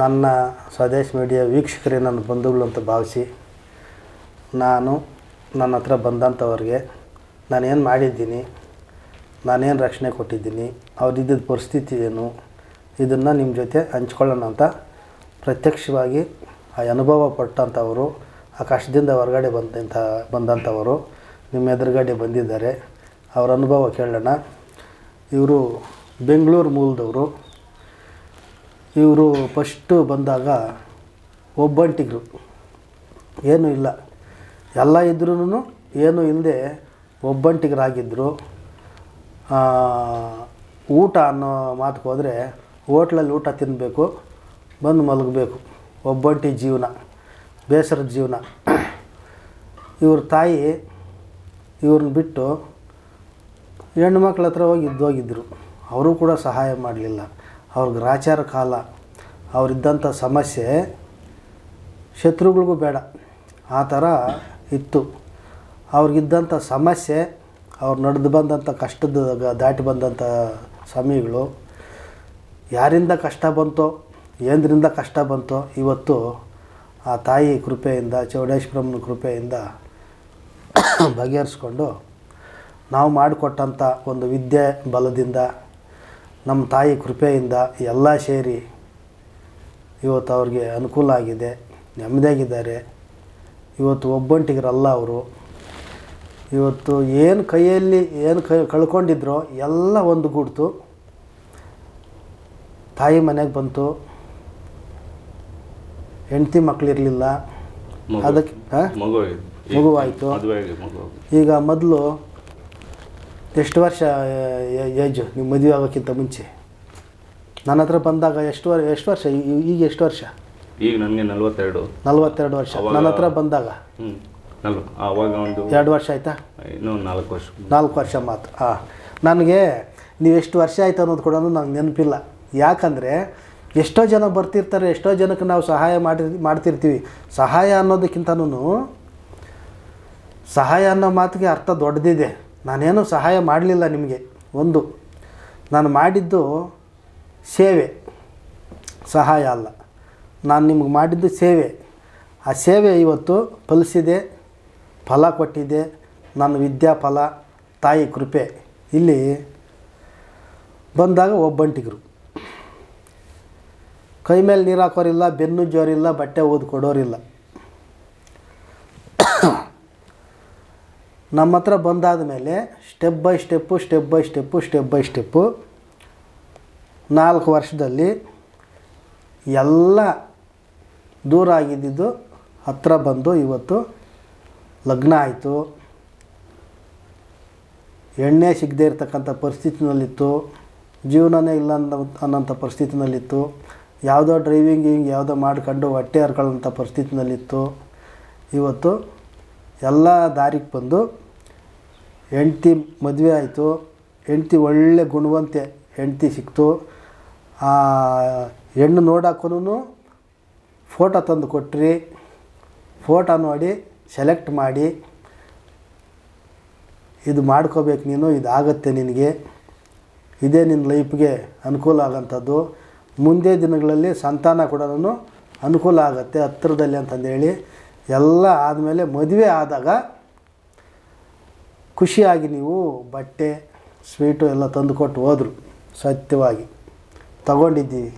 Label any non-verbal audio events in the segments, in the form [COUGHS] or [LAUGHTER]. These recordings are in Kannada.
ನನ್ನ ಸ್ವದೇಶ್ ಮೀಡಿಯಾ ವೀಕ್ಷಕರೇ ನನ್ನ ಬಂಧುಗಳು ಅಂತ ಭಾವಿಸಿ ನಾನು ನನ್ನ ಹತ್ರ ಬಂದಂಥವ್ರಿಗೆ ನಾನೇನು ಮಾಡಿದ್ದೀನಿ, ನಾನೇನು ರಕ್ಷಣೆ ಕೊಟ್ಟಿದ್ದೀನಿ ಅವ್ರಿದ್ದ ಪರಿಸ್ಥಿತಿ ಏನು, ಇದನ್ನು ನಿಮ್ಮ ಜೊತೆ ಹಂಚ್ಕೊಳ್ಳೋಣ ಅಂತ ಪ್ರತ್ಯಕ್ಷವಾಗಿ ಆ ಅನುಭವ ಪಟ್ಟಂಥವರು ಆ ಕಷ್ಟದಿಂದ ಹೊರಗಡೆ ಬಂದಂಥ, ಬಂದಂಥವರು ನಿಮ್ಮ ಎದುರುಗಡೆ ಬಂದಿದ್ದಾರೆ. ಅವರ ಅನುಭವ ಕೇಳೋಣ. ಇವರು ಬೆಂಗಳೂರು ಮೂಲದವರು. ಇವರು ಫಸ್ಟು ಬಂದಾಗ ಒಬ್ಬಂಟಿಗರು. ಏನೂ ಇಲ್ಲ. ಎಲ್ಲ ಇದ್ರೂ ಏನೂ ಇಲ್ಲದೆ ಒಬ್ಬಂಟಿಗರಾಗಿದ್ದರು ಊಟ ಅನ್ನೋ ಮಾತು ಹೋದರೆ ಹೋಟ್ಲಲ್ಲಿ ಊಟ ತಿನ್ನಬೇಕು ಬಂದು ಮಲಗಬೇಕು. ಒಬ್ಬಂಟಿ ಜೀವನ ಬೇಸರದ ಜೀವನ. ಇವ್ರ ತಾಯಿ ಇವ್ರನ್ನ ಬಿಟ್ಟು ಹೆಣ್ಣು ಮಕ್ಳ ಹತ್ರ ಹೋಗಿ ಇದ್ದೋಗಿದ್ದರು ಅವರು ಕೂಡ ಸಹಾಯ ಮಾಡಲಿಲ್ಲ. ಅವ್ರ ಗ್ರಾಚಾರ ಕಾಲ ಅವರಿದ್ದಂಥ ಸಮಸ್ಯೆ ಶತ್ರುಗಳಿಗೂ ಬೇಡ. ಆ ಥರ ಇತ್ತು. ಅವ್ರಿಗಿದ್ದಂಥ ಸಮಸ್ಯೆ, ಅವ್ರು ನಡೆದು ಬಂದಂಥ ಕಷ್ಟದ ದಾಟಿ ಬಂದಂಥ ಸಮಯಗಳು, ಯಾರಿಂದ ಕಷ್ಟ ಬಂತೋ, ಏಂದ್ರಿಂದ ಕಷ್ಟ ಬಂತೋ, ಇವತ್ತು ಆ ತಾಯಿ ಕೃಪೆಯಿಂದ, ಚೌಡೇಶ್ವರಮ್ಮನ ಕೃಪೆಯಿಂದ [COUGHS] ಬಗೆಹರಿಸ್ಕೊಂಡು ನಾವು ಮಾಡಿಕೊಟ್ಟಂಥ ಒಂದು ವಿದ್ಯೆ, ಬಲದಿಂದ, ನಮ್ಮ ತಾಯಿ ಕೃಪೆಯಿಂದ ಎಲ್ಲ ಸೇರಿ ಇವತ್ತು ಅವ್ರಿಗೆ ಅನುಕೂಲ ಆಗಿದೆ ನೆಮ್ಮದಿಯಾಗಿದ್ದಾರೆ. ಇವತ್ತು ಒಬ್ಬಂಟಿಗರಲ್ಲ ಅವರು. ಇವತ್ತು ಏನು ಕೈಯಲ್ಲಿ ಏನು ಕೈ ಕಳ್ಕೊಂಡಿದ್ರೋ ಎಲ್ಲ ಒಂದು ಗೂಡ್ತು. ತಾಯಿ ಮನೆಗೆ ಬಂತು. ಹೆಂಡತಿ ಮಕ್ಕಳಿರಲಿಲ್ಲ. ಅದಕ್ಕೆ ಮಗುವಾಯಿತು ಈಗ ಮೊದಲು ಎಷ್ಟು ವರ್ಷ ಏಜು? ನೀವು ಮದುವೆ ಆಗೋಕ್ಕಿಂತ ಮುಂಚೆ? ನನ್ನ ಹತ್ರ ಬಂದಾಗ ಎಷ್ಟು ವರ್ಷ ಎಷ್ಟು ವರ್ಷ? ಈ- ಈಗ ಎಷ್ಟು ವರ್ಷ? ಈಗ ನನಗೆ ನಲ್ವತ್ತೆರಡು. ನಲ್ವತ್ತೆರಡು ವರ್ಷ. ನನ್ನ ಹತ್ರ ಬಂದಾಗ? ಹ್ಞೂ ನಲ್ವ ಆವಾಗ ಒಂದು ಎರಡು ವರ್ಷ ಆಯಿತಾ? ಇನ್ನೂ ನಾಲ್ಕು ವರ್ಷ. ನಾಲ್ಕು ವರ್ಷ ಮಾತು ಹಾಂ ನನಗೆ ನೀವು ಎಷ್ಟು ವರ್ಷ ಆಯ್ತು ಅನ್ನೋದು ಕೂಡ ನಂಗೆ ನೆನಪಿಲ್ಲ. ಯಾಕಂದರೆ ಎಷ್ಟೋ ಜನ ಬರ್ತಿರ್ತಾರೆ ಎಷ್ಟೋ ಜನಕ್ಕೆ ನಾವು ಸಹಾಯ ಮಾಡಿ ಮಾಡ್ತಿರ್ತೀವಿ. ಸಹಾಯ ಅನ್ನೋದಕ್ಕಿಂತನೂ ಸಹಾಯ ಅನ್ನೋ ಮಾತಿಗೆ ಅರ್ಥ ದೊಡ್ಡದಿದೆ. ನಾನೇನು ಸಹಾಯ ಮಾಡಲಿಲ್ಲ ನಿಮಗೆ. ಒಂದು. ನಾನು ಮಾಡಿದ್ದು ಸೇವೆ. ಸಹಾಯ ಅಲ್ಲ. ನಾನು ನಿಮ್ಗೆ ಮಾಡಿದ್ದು ಸೇವೆ. ಆ ಸೇವೆ ಇವತ್ತು ಫಲಿಸಿದೆ, ಫಲ ಕೊಟ್ಟಿದೆ. ನನ್ನ ವಿದ್ಯಾ ಫಲ ತಾಯಿ ಕೃಪೆ. ಇಲ್ಲಿ ಬಂದಾಗ ಒಬ್ಬಂಟಿಗರು. ಕೈ ಮೇಲೆ ನೀರು ಹಾಕೋರಿಲ್ಲ, ಬೆನ್ನು ಜೋರಿಲ್ಲ, ಬಟ್ಟೆ ಓದಿ ಕೊಡೋರಿಲ್ಲ. ನಮ್ಮ ಹತ್ರ ಬಂದಾದ ಮೇಲೆ step by step step by step step by step ನಾಲ್ಕು ವರ್ಷದಲ್ಲಿ ಎಲ್ಲ ದೂರ ಆಗಿದ್ದಿದ್ದು ಹತ್ರ ಬಂದು ಇವತ್ತು ಲಗ್ನ ಆಯಿತು. ಎಣ್ಣೆ ಸಿಗದೇ ಇರತಕ್ಕಂಥ ಪರಿಸ್ಥಿತಿನಲ್ಲಿತ್ತು. ಜೀವನನೇ ಇಲ್ಲ ಅನ್ನೋ ಅನ್ನೋಂಥ ಪರಿಸ್ಥಿತಿನಲ್ಲಿತ್ತು. ಯಾವುದೋ ಡ್ರೈವಿಂಗ್ ಹಿಂಗೆ ಯಾವುದೋ ಮಾಡ್ಕೊಂಡು ಹೊಟ್ಟೆ ಹರ್ಕೊಳ್ಳೋಂಥ ಪರಿಸ್ಥಿತಿನಲ್ಲಿತ್ತು. ಇವತ್ತು ಎಲ್ಲ ದಾರಿಗೆ ಬಂದು ಹೆಂಡ್ತಿ ಮದುವೆ ಆಯಿತು. ಹೆಂಡ್ತಿ ಒಳ್ಳೆ ಗುಣವಂತೆ ಹೆಂಡ್ತಿ ಸಿಕ್ತು. ಆ ಹೆಣ್ಣು ನೋಡಕ್ಕೂ ಫೋಟೋ ತಂದು ಕೊಟ್ರಿ. ಫೋಟೋ ನೋಡಿ, ಸೆಲೆಕ್ಟ್ ಮಾಡಿ. ಇದು ಮಾಡ್ಕೋಬೇಕು ನೀನು ಇದಾಗತ್ತೆ ನಿನಗೆ. ಇದೇ ನಿನ್ನ ಲೈಫ್ಗೆ ಅನುಕೂಲ ಆಗೋಂಥದ್ದು. ಮುಂದೆ ದಿನಗಳಲ್ಲಿ ಸಂತಾನ ಕೂಡ ಅನುಕೂಲ ಆಗುತ್ತೆ ಹತ್ತಿರದಲ್ಲಿ ಅಂತಂದೇಳಿ. ಎಲ್ಲ ಆದಮೇಲೆ ಮದುವೆ ಆದಾಗ ಖುಷಿಯಾಗಿ ನೀವು ಬಟ್ಟೆ, ಸ್ವೀಟು ಎಲ್ಲ ತಂದುಕೊಟ್ಟು ಹೋದರು, ಸತ್ಯವಾಗಿ. ತಗೊಂಡಿದ್ದೀವಿ.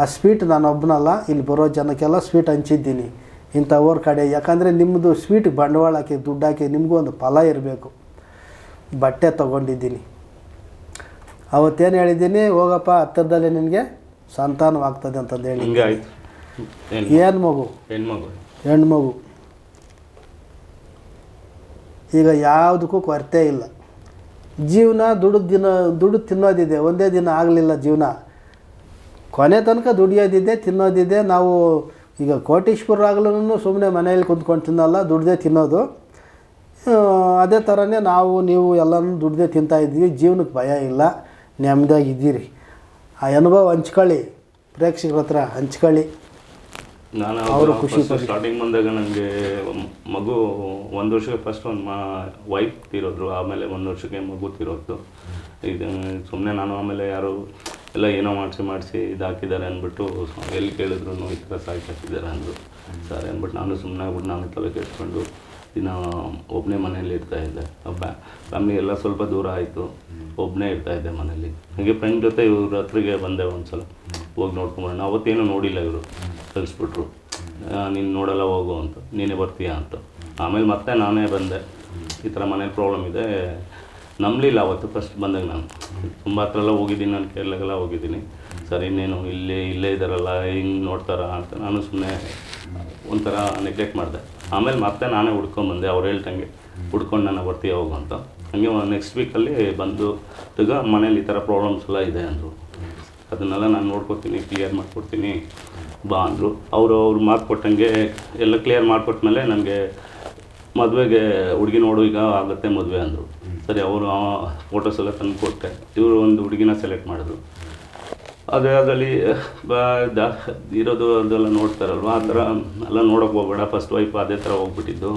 ಆ ಸ್ವೀಟ್ ನಾನು ಒಬ್ಬನಲ್ಲ ಇಲ್ಲಿ ಬರೋ ಜನಕ್ಕೆಲ್ಲ ಸ್ವೀಟ್ ಹಂಚಿದ್ದೀನಿ. ಇಂಥ ಊರ ಕಡೆ ಯಾಕಂದರೆ ನಿಮ್ಮದು ಸ್ವೀಟ್ ಬಂಡವಾಳ ಹಾಕಿ ದುಡ್ಡು ಹಾಕಿ ನಿಮಗೂ ಒಂದು ಫಲ ಇರಬೇಕು. ಬಟ್ಟೆ ತೊಗೊಂಡಿದ್ದೀನಿ. ಅವತ್ತೇನು ಹೇಳಿದ್ದೀನಿ ಹೋಗಪ್ಪ ಹತ್ತಿರದಲ್ಲೇ ನಿನಗೆ ಸಂತಾನವಾಗ್ತದೆ ಅಂತಂದು ಹೇಳಿ. ಏನು ಮಗು? ಹೆಣ್ಣು ಮಗು. ಈಗ ಯಾವುದಕ್ಕೂ ಕೊರತೆ ಇಲ್ಲ. ಜೀವನ ದುಡ್ದು ದಿನ ದುಡ್ಡು ತಿನ್ನೋದಿದೆ. ಒಂದೇ ದಿನ ಆಗಲಿಲ್ಲ ಜೀವನ. ಕೊನೆ ತನಕ ದುಡಿಯೋದಿದೆ ತಿನ್ನೋದಿದೆ. ನಾವು ಈಗ ಕೋಟೀಶ್ವರರಾಗಲೂ ಸುಮ್ಮನೆ ಮನೆಯಲ್ಲಿ ಕುಂತ್ಕೊಂಡು ತಿನ್ನಲ್ಲ ದುಡ್ದೇ ತಿನ್ನೋದು. ಅದೇ ಥರನೇ ನಾವು ನೀವು ಎಲ್ಲನೂ ದುಡ್ದೇ ತಿಂತಾ ಇದ್ದೀವಿ. ಜೀವನಕ್ಕೆ ಭಯ ಇಲ್ಲ. ನೆಮ್ಮದಿಯಾಗಿ ಇದ್ದೀರಿ. ಆ ಅನುಭವ ಹಂಚ್ಕೊಳ್ಳಿ. ಪ್ರೇಕ್ಷಕರ ಹತ್ರ ಹಂಚ್ಕೊಳ್ಳಿ. ನಾನು ಅವರು ಖುಷಿ ಸ್ಟಾರ್ಟಿಂಗ್ ಬಂದಾಗ ನನಗೆ ಮಗು ಒಂದು ವರ್ಷಕ್ಕೆ ಫಸ್ಟ್ ಒಂದು ಮಾ ವೈಫ್ ತೀರೋದ್ರು ಆಮೇಲೆ ಒಂದು ವರ್ಷಕ್ಕೆ ಮಗು ತೀರೋದು. ಇದು ಸುಮ್ಮನೆ ನಾನು ಆಮೇಲೆ ಯಾರು ಎಲ್ಲ ಏನೋ ಮಾಡಿಸಿ ಮಾಡಿಸಿ ಇದಾಕಿದ್ದಾರೆ ಅಂದ್ಬಿಟ್ಟು ಎಲ್ಲಿ ಕೇಳಿದ್ರು ಈ ಥರ ಸಾಕಿ ಹಾಕಿದ್ದಾರೆ ಅಂದರು. ಸರ್ ಅಂದ್ಬಿಟ್ಟು ನಾನು ಸುಮ್ಮನೆ ಆಗ್ಬಿಟ್ಟು ನಾನು ತಲೆ ಕೆಡಿಸ್ಕೊಂಡು ದಿನ ಒಬ್ಬನೇ ಮನೇಲಿ ಇರ್ತಾ ಇದ್ದೆ. ಫ್ಯಾಮಿಲಿ ಎಲ್ಲ ಸ್ವಲ್ಪ ದೂರ ಆಯಿತು. ಒಬ್ಬನೇ ಇರ್ತಾ ಇದ್ದೆ ಮನೇಲಿ ಹಾಗೆ ಫ್ರೆಂಡ್ ಜೊತೆ ಇವ್ರ ಹತ್ರಗೆ ಬಂದೆ ಒಂದ್ಸಲ. ಹೋಗಿ ನೋಡ್ಕೊಂಬರೋಣ. ಅವತ್ತೇನು ನೋಡಿಲ್ಲ ಇವರು. ಕಲಿಸ್ಬಿಟ್ರು ನೀನು ನೋಡಲ್ಲ ಹೋಗು ಅಂತ. ನೀನೇ ಬರ್ತೀಯಾ ಅಂತ. ಆಮೇಲೆ ಮತ್ತೆ ನಾನೇ ಬಂದೆ. ಈ ಥರ ಮನೇಲಿ ಪ್ರಾಬ್ಲಮ್ ಇದೆ. ನಂಬಲಿಲ್ಲ ಅವತ್ತು ಫಸ್ಟ್ ಬಂದಾಗ ನಾನು. ತುಂಬ ಹತ್ರ ಎಲ್ಲ ಹೋಗಿದ್ದೀನಿ, ನಾನು ಕೇರಳಗೆಲ್ಲ ಹೋಗಿದ್ದೀನಿ. ಸರ್, ಇನ್ನೇನು ಇಲ್ಲೇ ಇಲ್ಲೇ ಇದ್ದಾರಲ್ಲ ಹಿಂಗೆ ನೋಡ್ತಾರ ಅಂತ ನಾನು ಸುಮ್ಮನೆ ಒಂಥರ ನೆಗ್ಲೆಕ್ಟ್ ಮಾಡಿದೆ. ಆಮೇಲೆ ಮತ್ತೆ ನಾನೇ ಹುಡ್ಕೊಂಬಂದೆ ಅವ್ರು ಹೇಳ್ದಂಗೆ, ಹುಡ್ಕೊಂಡು ನಾನು ಬರ್ತೀಯ, ಹೋಗು ಅಂತ. ಹಂಗೆ ನೆಕ್ಸ್ಟ್ ವೀಕಲ್ಲಿ ಬಂದು ತಗ ಮನೇಲಿ ಈ ಥರ ಪ್ರಾಬ್ಲಮ್ಸ್ ಎಲ್ಲ ಇದೆ ಅಂದರು. ಅದನ್ನೆಲ್ಲ ನಾನು ನೋಡ್ಕೊತೀನಿ ಕ್ಲಿಯರ್ ಮಾಡಿಕೊಡ್ತೀನಿ, ಬಾ ಅಂದರು. ಅವರು, ಅವ್ರು ಮಾತು ಕೊಟ್ಟಂಗೆ ಎಲ್ಲ ಕ್ಲಿಯರ್ ಮಾಡಿಕೊಟ್ಮೇಲೆ ನನಗೆ ಮದುವೆಗೆ ಹುಡುಗಿ ನೋಡು, ಈಗ ಆಗುತ್ತೆ ಮದುವೆ ಅಂದರು. ಸರಿ, ಅವರು ಫೋಟೋಸ್ ಎಲ್ಲ ತಂದು ಕೊಟ್ಟೆ. ಇವರು ಒಂದು ಹುಡುಗಿನ ಸೆಲೆಕ್ಟ್ ಮಾಡಿದ್ರು. ಅದೇ ಅದರಲ್ಲಿ ದಾ, ಇರೋದು ಅದೆಲ್ಲ ನೋಡ್ತಾರಲ್ವ? ಆ ಥರ ಎಲ್ಲ ನೋಡೋಕೆ ಹೋಗ್ಬೇಡ. ಫಸ್ಟ್ ವೈಫ್ ಅದೇ ಥರ ಹೋಗ್ಬಿಟ್ಟಿದ್ದು.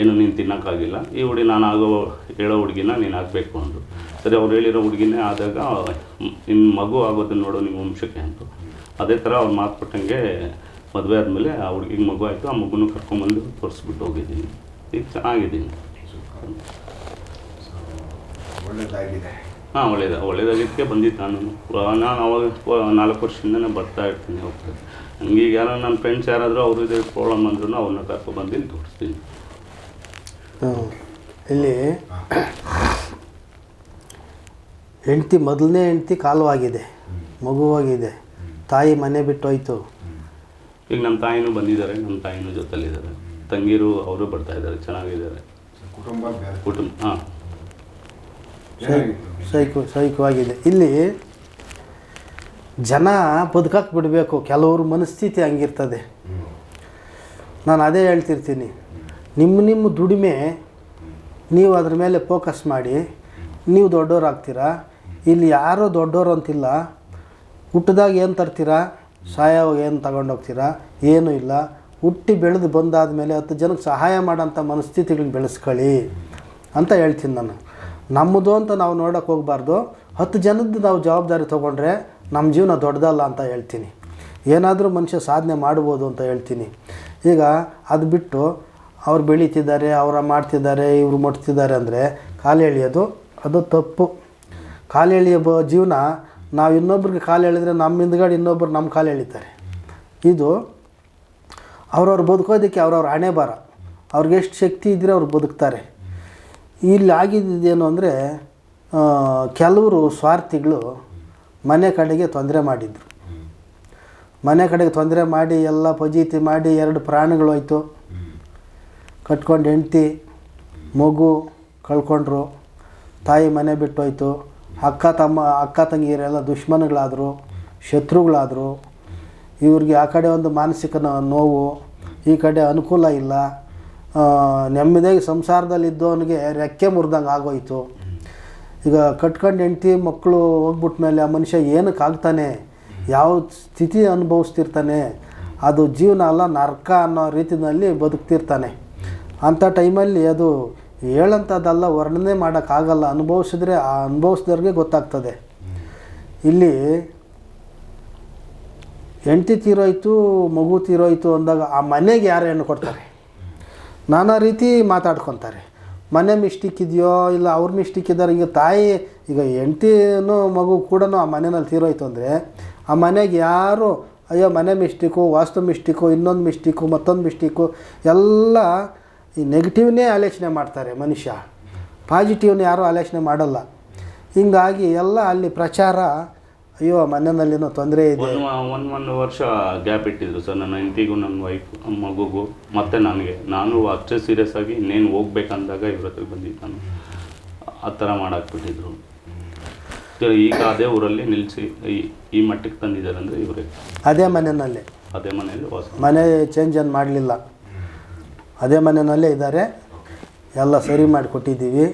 ಏನು ನೀನು ತಿನ್ನೋಕ್ಕಾಗಿಲ್ಲ. ಈ ಹುಡುಗಿ ನಾನು ಆಗೋ ಹೇಳೋ ಹುಡುಗಿನ ನೀನು ಆಗಬೇಕು ಅಂದರು. ಸರಿ, ಅವ್ರು ಹೇಳಿರೋ ಹುಡುಗಿನೇ ಆದಾಗ ನಿಮ್ಮ ಮಗು ಆಗೋದನ್ನ ನೋಡು ನಿಮ್ಮ ವಂಶಕ್ಕೆ ಅಂತ ಅದೇ ಥರ ಅವ್ರು ಮಾತು ಕೊಟ್ಟಂಗೆ ಮದುವೆ ಆದಮೇಲೆ ಆ ಹುಡುಗಿಗೆ ಮಗು ಆಯಿತು. ಆ ಮಗುನೂ ಕರ್ಕೊಂಬಂದು ತೋರಿಸ್ಬಿಟ್ಟು ಹೋಗಿದ್ದೀನಿ. ಈಗ. ಚೆನ್ನಾಗಿದ್ದೀನಿ ಒಳ್ಳೆಯದಾಗಿದೆ ಹಾಂ ಒಳ್ಳೇದ ಒಳ್ಳೇದಾಗಿದ್ದಕ್ಕೆ ಬಂದಿದ್ದು ನಾನು. ನಾನು ಅವಾಗ ನಾಲ್ಕು ವರ್ಷದಿಂದನೇ ಬರ್ತಾ ಇರ್ತೀನಿ ಹೋಗ್ತೀನಿ ಹಂಗೆ ಈಗ ಯಾರೋ ನನ್ನ ಫ್ರೆಂಡ್ಸ್ ಯಾರಾದರೂ ಅವರು ಇದೇ ಪ್ರಾಬ್ಲಮ್ ಅಂದ್ರೂ ಅವ್ರನ್ನ ಇಲ್ಲಿ ತೋರಿಸ್ತೀನಿ. ಇಲ್ಲಿ ಹೆಂಡ್ತಿ ಮೊದಲನೇ ಹೆಂಡ್ತಿ ಕಾಲವಾಗಿದೆ ಮಗುವಾಗಿದೆ. ತಾಯಿ ಮನೆ ಬಿಟ್ಟು ಹೋಯ್ತು. ಈಗ ನಮ್ಮ ತಾಯಿನೂ ಬಂದಿದ್ದಾರೆ ನಮ್ಮ ತಾಯಿನೂ ಜೊತೆಲಿದ್ದಾರೆ ತಂಗಿರು ಅವರು ಬರ್ತಾ ಇದ್ದಾರೆ ಚೆನ್ನಾಗಿದ್ದಾರೆ. ಕುಟುಂಬ ಕುಟುಂಬ ಹಾಂ. ಸೈಕು ಸೈಕವಾಗಿದೆ ಇಲ್ಲಿ ಜನ ಬದುಕಾಕ್ ಬಿಡಬೇಕು ಕೆಲವ್ರ ಮನಸ್ಥಿತಿ ಹಂಗಿರ್ತದೆ. ನಾನು ಅದೇ ಹೇಳ್ತಿರ್ತೀನಿ. ನಿಮ್ಮ ನಿಮ್ಮ ದುಡಿಮೆ ನೀವು ಅದ್ರ ಮೇಲೆ ಫೋಕಸ್ ಮಾಡಿ ನೀವು ದೊಡ್ಡವ್ರು ಆಗ್ತೀರಾ ಇಲ್ಲಿ ಯಾರೂ ದೊಡ್ಡವರು ಅಂತಿಲ್ಲ ಹುಟ್ಟಿದಾಗ ಏನು ತರ್ತೀರಾ? ಸಾಯವಾಗ ಏನು ತಗೊಂಡೋಗ್ತೀರಾ? ಏನೂ ಇಲ್ಲ. ಹುಟ್ಟಿ ಬೆಳೆದು ಬಂದಾದ ಮೇಲೆ ಹತ್ತು ಜನಕ್ಕೆ ಸಹಾಯ ಮಾಡೋಂಥ ಮನಸ್ಥಿತಿಗಳನ್ನ ಬೆಳೆಸ್ಕೊಳ್ಳಿ ಅಂತ ಹೇಳ್ತೀನಿ ನಾನು. ನಮ್ಮದು ಅಂತ ನಾವು ನೋಡೋಕೆ ಹೋಗಬಾರ್ದು. ಹತ್ತು ಜನದ್ದು ನಾವು ಜವಾಬ್ದಾರಿ ತೊಗೊಂಡ್ರೆ ನಮ್ಮ ಜೀವನ ದೊಡ್ಡದಲ್ಲ ಅಂತ ಹೇಳ್ತೀನಿ. ಏನಾದರೂ ಮನುಷ್ಯ ಸಾಧನೆ ಮಾಡ್ಬೋದು ಅಂತ ಹೇಳ್ತೀನಿ. ಈಗ ಅದು ಬಿಟ್ಟು ಅವ್ರು ಬೆಳೀತಿದ್ದಾರೆ, ಅವರ ಮಾಡ್ತಿದ್ದಾರೆ, ಇವರು ಮುಟ್ತಿದ್ದಾರೆ ಅಂದರೆ ಕಾಲು ಎಳೆಯೋದು, ಅದು ತಪ್ಪು. ಕಾಲು ಎಳೆಯೋ ಜೀವನ ನಾವು ಇನ್ನೊಬ್ರಿಗೆ ಕಾಲು ಎಳೆದ್ರೆ ನಮ್ಮ ಹಿಂದ್ಗಡೆ ಇನ್ನೊಬ್ರು ನಮ್ಮ ಕಾಲು ಎಳಿತಾರೆ. ಇದು ಅವ್ರವ್ರು ಬದುಕೋದಕ್ಕೆ ಅವ್ರವ್ರ ಹಣೆ ಬಾರ ಅವ್ರಿಗೆ ಎಷ್ಟು ಶಕ್ತಿ ಇದ್ದರೆ ಅವ್ರು ಬದುಕ್ತಾರೆ. ಇಲ್ಲಿ ಆಗಿದ್ದೇನು ಅಂದರೆ ಕೆಲವರು ಸ್ವಾರ್ಥಿಗಳು ಮನೆ ಕಡೆಗೆ ತೊಂದರೆ ಮಾಡಿದರು. ಮನೆ ಕಡೆಗೆ ತೊಂದರೆ ಮಾಡಿ, ಎಲ್ಲ ಫಜೀತಿ ಮಾಡಿ, ಎರಡು ಪ್ರಾಣಿಗಳು ಹೋಯ್ತು. ಕಟ್ಕೊಂಡು ಹೆಂಡ್ತಿ, ಮಗು ಕಳ್ಕೊಂಡ್ರು. ತಾಯಿ ಮನೆ ಬಿಟ್ಟು ಹೋಯ್ತು. ಅಕ್ಕ ತಮ್ಮ, ಅಕ್ಕ ತಂಗಿಯರೆಲ್ಲ ದುಶ್ಮನಗಳಾದರು, ಶತ್ರುಗಳಾದರು. ಇವ್ರಿಗೆ ಆ ಕಡೆ ಒಂದು ಮಾನಸಿಕ ನೋವು ಈ ಕಡೆ ಅನುಕೂಲ ಇಲ್ಲ. ನೆಮ್ಮದಿಯಾಗಿ ಸಂಸಾರದಲ್ಲಿದ್ದವನಿಗೆ ರೆಕ್ಕೆ ಮುರಿದಂಗೆ ಆಗೋಯ್ತು. ಈಗ ಕಟ್ಕೊಂಡು ಹೆಂಡ್ತಿ ಮಕ್ಕಳು ಹೋಗ್ಬಿಟ್ಮೇಲೆ ಆ ಮನುಷ್ಯ ಏನಕ್ಕೆ ಆಗ್ತಾನೆ? ಯಾವ ಸ್ಥಿತಿ ಅನುಭವಿಸ್ತಿರ್ತಾನೆ? ಅದು ಜೀವನ ಅಲ್ಲ, ನರ್ಕ ಅನ್ನೋ ರೀತಿಯಲ್ಲಿ ಬದುಕ್ತಿರ್ತಾನೆ. ಅಂಥ ಟೈಮಲ್ಲಿ ಅದು ಹೇಳಂಥದ್ದಲ್ಲ, ವರ್ಣನೆ ಮಾಡೋಕ್ಕಾಗಲ್ಲ. ಅನುಭವಿಸಿದ್ರೆ ಆ ಅನುಭವಿಸಿದವ್ರಿಗೆ ಗೊತ್ತಾಗ್ತದೆ. ಇಲ್ಲಿ ಹೆಂಡ್ತಿ ತೀರೋಯ್ತು, ಮಗು ತೀರೋಯ್ತು ಅಂದಾಗ ಆ ಮನೆಗೆ ಯಾರು ಹೆಣ್ಣು ಕೊಡ್ತಾರೆ? ನಾನಾ ರೀತಿ ಮಾತಾಡ್ಕೊತಾರೆ. ಮನೆ ಮಿಸ್ಟೇಕ್ ಇದೆಯೋ, ಇಲ್ಲ ಅವ್ರ ಮಿಸ್ಟೇಕ್ ಇದ್ದಾರೆ ಈಗ ತಾಯಿ, ಈಗ ಹೆಂಡ್ತಿನೂ ಮಗು ಕೂಡ ಆ ಮನೆಯಲ್ಲಿ ತೀರೋಯ್ತು ಅಂದರೆ, ಆ ಮನೆಗೆ ಯಾರು, ಅಯ್ಯೋ ಮನೆ ಮಿಸ್ಟೇಕು, ವಾಸ್ತು ಮಿಸ್ಟೇಕು, ಇನ್ನೊಂದು ಮಿಸ್ಟೇಕು, ಮತ್ತೊಂದು ಮಿಸ್ಟೇಕು, ಎಲ್ಲ ಈ ನೆಗೆಟಿವ್ನೇ ಆಲೋಚನೆ ಮಾಡ್ತಾರೆ ಮನುಷ್ಯ. ಪಾಸಿಟಿವ್ನ ಯಾರೂ ಆಲೋಚನೆ ಮಾಡಲ್ಲ. ಹೀಗಾಗಿ ಎಲ್ಲ ಅಲ್ಲಿ ಪ್ರಚಾರ ಅಯ್ಯೋ ಮನೆಯಲ್ಲಿನೋ ತೊಂದರೆ ಇದೆ. ಒಂದು ಒಂದು ಒಂದು ವರ್ಷ ಗ್ಯಾಪ್ ಇಟ್ಟಿದ್ರು ಸರ್ ನನ್ನ ಹೆಂಡತಿಗೂ ನನ್ನ ವೈಫ್ ಮಗುಗೂ ಮತ್ತೆ ನನಗೆ. ನಾನು ಅಷ್ಟೇ ಸೀರಿಯಸ್ ಆಗಿ ಇನ್ನೇನು ಹೋಗ್ಬೇಕಂದಾಗ ಇವ್ರ ಹತ್ರ ಬಂದಿದ್ದು ನಾನು. ಆ ಥರ ಮಾಡಾಕ್ಬಿಟ್ಟಿದ್ರು. ಈಗ ಅದೇ ಊರಲ್ಲಿ ನಿಲ್ಲಿಸಿ ಈ ಈ ಮಟ್ಟಕ್ಕೆ ತಂದಿದ್ದಾರೆ ಅಂದರೆ ಇವರೇ. ಅದೇ ಮನೆಯಲ್ಲೇ. ಅದೇ ಮನೆಯಲ್ಲಿ ವಾಸ ಮನೆ ಚೇಂಜ್ ಏನು ಮಾಡಲಿಲ್ಲ. ಅದೇ ಮನೆಯಲ್ಲೇ ಇದ್ದಾರೆ. ಎಲ್ಲ ಸರಿ ಮಾಡಿಕೊಟ್ಟಿದ್ದೀವಿ.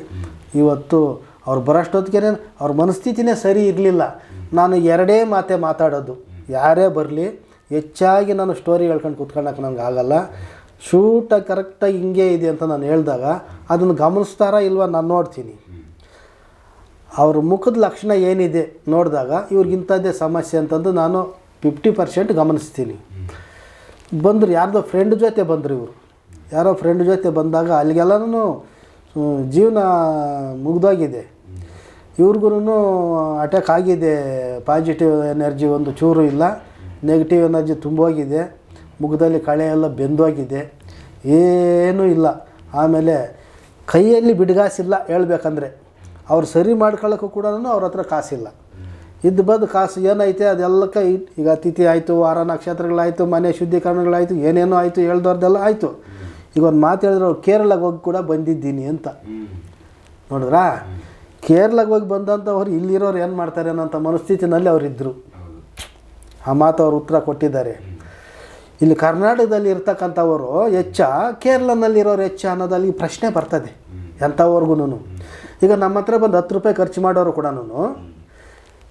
ಇವತ್ತು ಅವ್ರು ಬರೋಷ್ಟೊತ್ತಿಗೆ ಅವ್ರ ಮನಸ್ಥಿತಿನೇ ಸರಿ ಇರಲಿಲ್ಲ. ನಾನು ಎರಡೇ ಮಾತೆ ಮಾತಾಡೋದು. ಯಾರೇ ಬರಲಿ, ಹೆಚ್ಚಾಗಿ ನಾನು ಸ್ಟೋರಿ ಹೇಳ್ಕೊಂಡು ಕೂತ್ಕೊಳ್ಳೋಕೆ ನನಗೆ ಆಗಲ್ಲ. ಶೂಟಾಗಿ ಕರೆಕ್ಟಾಗಿ ಹಿಂಗೆ ಇದೆ ಅಂತ ನಾನು ಹೇಳಿದಾಗ ಅದನ್ನು ಗಮನಿಸ್ತಾರಾ ಇಲ್ವಾ ನಾನು ನೋಡ್ತೀನಿ. ಅವ್ರ ಮುಖದ ಲಕ್ಷಣ ಏನಿದೆ ನೋಡಿದಾಗ ಇವ್ರಿಗಿಂಥದ್ದೇ ಸಮಸ್ಯೆ ಅಂತಂದು ನಾನು ಫಿಫ್ಟಿ ಪರ್ಸೆಂಟ್ ಗಮನಿಸ್ತೀನಿ. ಬಂದರು ಯಾರ್ದೋ ಫ್ರೆಂಡ್ ಜೊತೆ ಬಂದರು ಇವರು. ಯಾರೋ ಫ್ರೆಂಡ್ ಜೊತೆ ಬಂದಾಗ ಅಲ್ಲಿಗೆಲ್ಲನೂ ಜೀವನ ಮುಗ್ದೋಗಿದೆ. ಇವ್ರಿಗೂ ಅಟ್ಯಾಕ್ ಆಗಿದೆ. ಪಾಸಿಟಿವ್ ಎನರ್ಜಿ ಒಂದು ಚೂರು ಇಲ್ಲ. ನೆಗೆಟಿವ್ ಎನರ್ಜಿ ತುಂಬೋಗಿದೆ. ಮುಖದಲ್ಲಿ ಕಳೆ ಎಲ್ಲ ಬೆಂದೋಗಿದೆ. ಏನೂ ಇಲ್ಲ. ಆಮೇಲೆ ಕೈಯಲ್ಲಿ ಬಿಡ್ಗಾಸಿಲ್ಲ ಹೇಳ್ಬೇಕಂದ್ರೆ ಅವ್ರು ಸರಿ ಮಾಡ್ಕೊಳ್ಳೋಕ್ಕೂ ಕೂಡ ಅವ್ರ ಹತ್ರ ಕಾಸಿಲ್ಲ. ಇದ್ದು ಬಂದು ಕಾಸು ಏನೈತೆ ಅದೆಲ್ಲಕ್ಕೆ ಈಗ ಅತಿಥಿ ಆಯಿತು ವಾರ ನಕ್ಷತ್ರಗಳಾಯಿತು ಮನೆ ಶುದ್ಧೀಕರಣಗಳಾಯಿತು ಏನೇನೋ ಆಯಿತು ಹೇಳ್ದವ್ರದ್ದೆಲ್ಲ ಆಯಿತು. ಈಗ ಒಂದು ಮಾತು ಹೇಳಿದ್ರು ಅವ್ರು ಕೇರಳಕ್ಕೆ ಹೋಗಿ ಕೂಡ ಬಂದಿದ್ದೀನಿ ಅಂತ. ನೋಡಿದ್ರಾ? ಕೇರಳಕ್ಕೆ ಹೋಗಿ ಬಂದಂಥವ್ರು ಇಲ್ಲಿರೋರು ಏನು ಮಾಡ್ತಾರೆ ಅನ್ನೋಂಥ ಮನಸ್ಥಿತಿನಲ್ಲಿ ಅವರಿದ್ದರು ಆ ಮಾತು ಅವರು ಉತ್ತರ ಕೊಟ್ಟಿದ್ದಾರೆ. ಇಲ್ಲಿ ಕರ್ನಾಟಕದಲ್ಲಿ ಇರ್ತಕ್ಕಂಥವರು ಹೆಚ್ಚ ಕೇರಳನಲ್ಲಿರೋರು ಹೆಚ್ಚ ಅನ್ನೋದಲ್ಲಿ ಪ್ರಶ್ನೆ ಬರ್ತದೆ. ಎಂಥವ್ರಿಗೂ ಈಗ ನಮ್ಮ ಹತ್ರ ಬಂದು ಹತ್ತು ರೂಪಾಯಿ ಖರ್ಚು ಮಾಡೋರು ಕೂಡ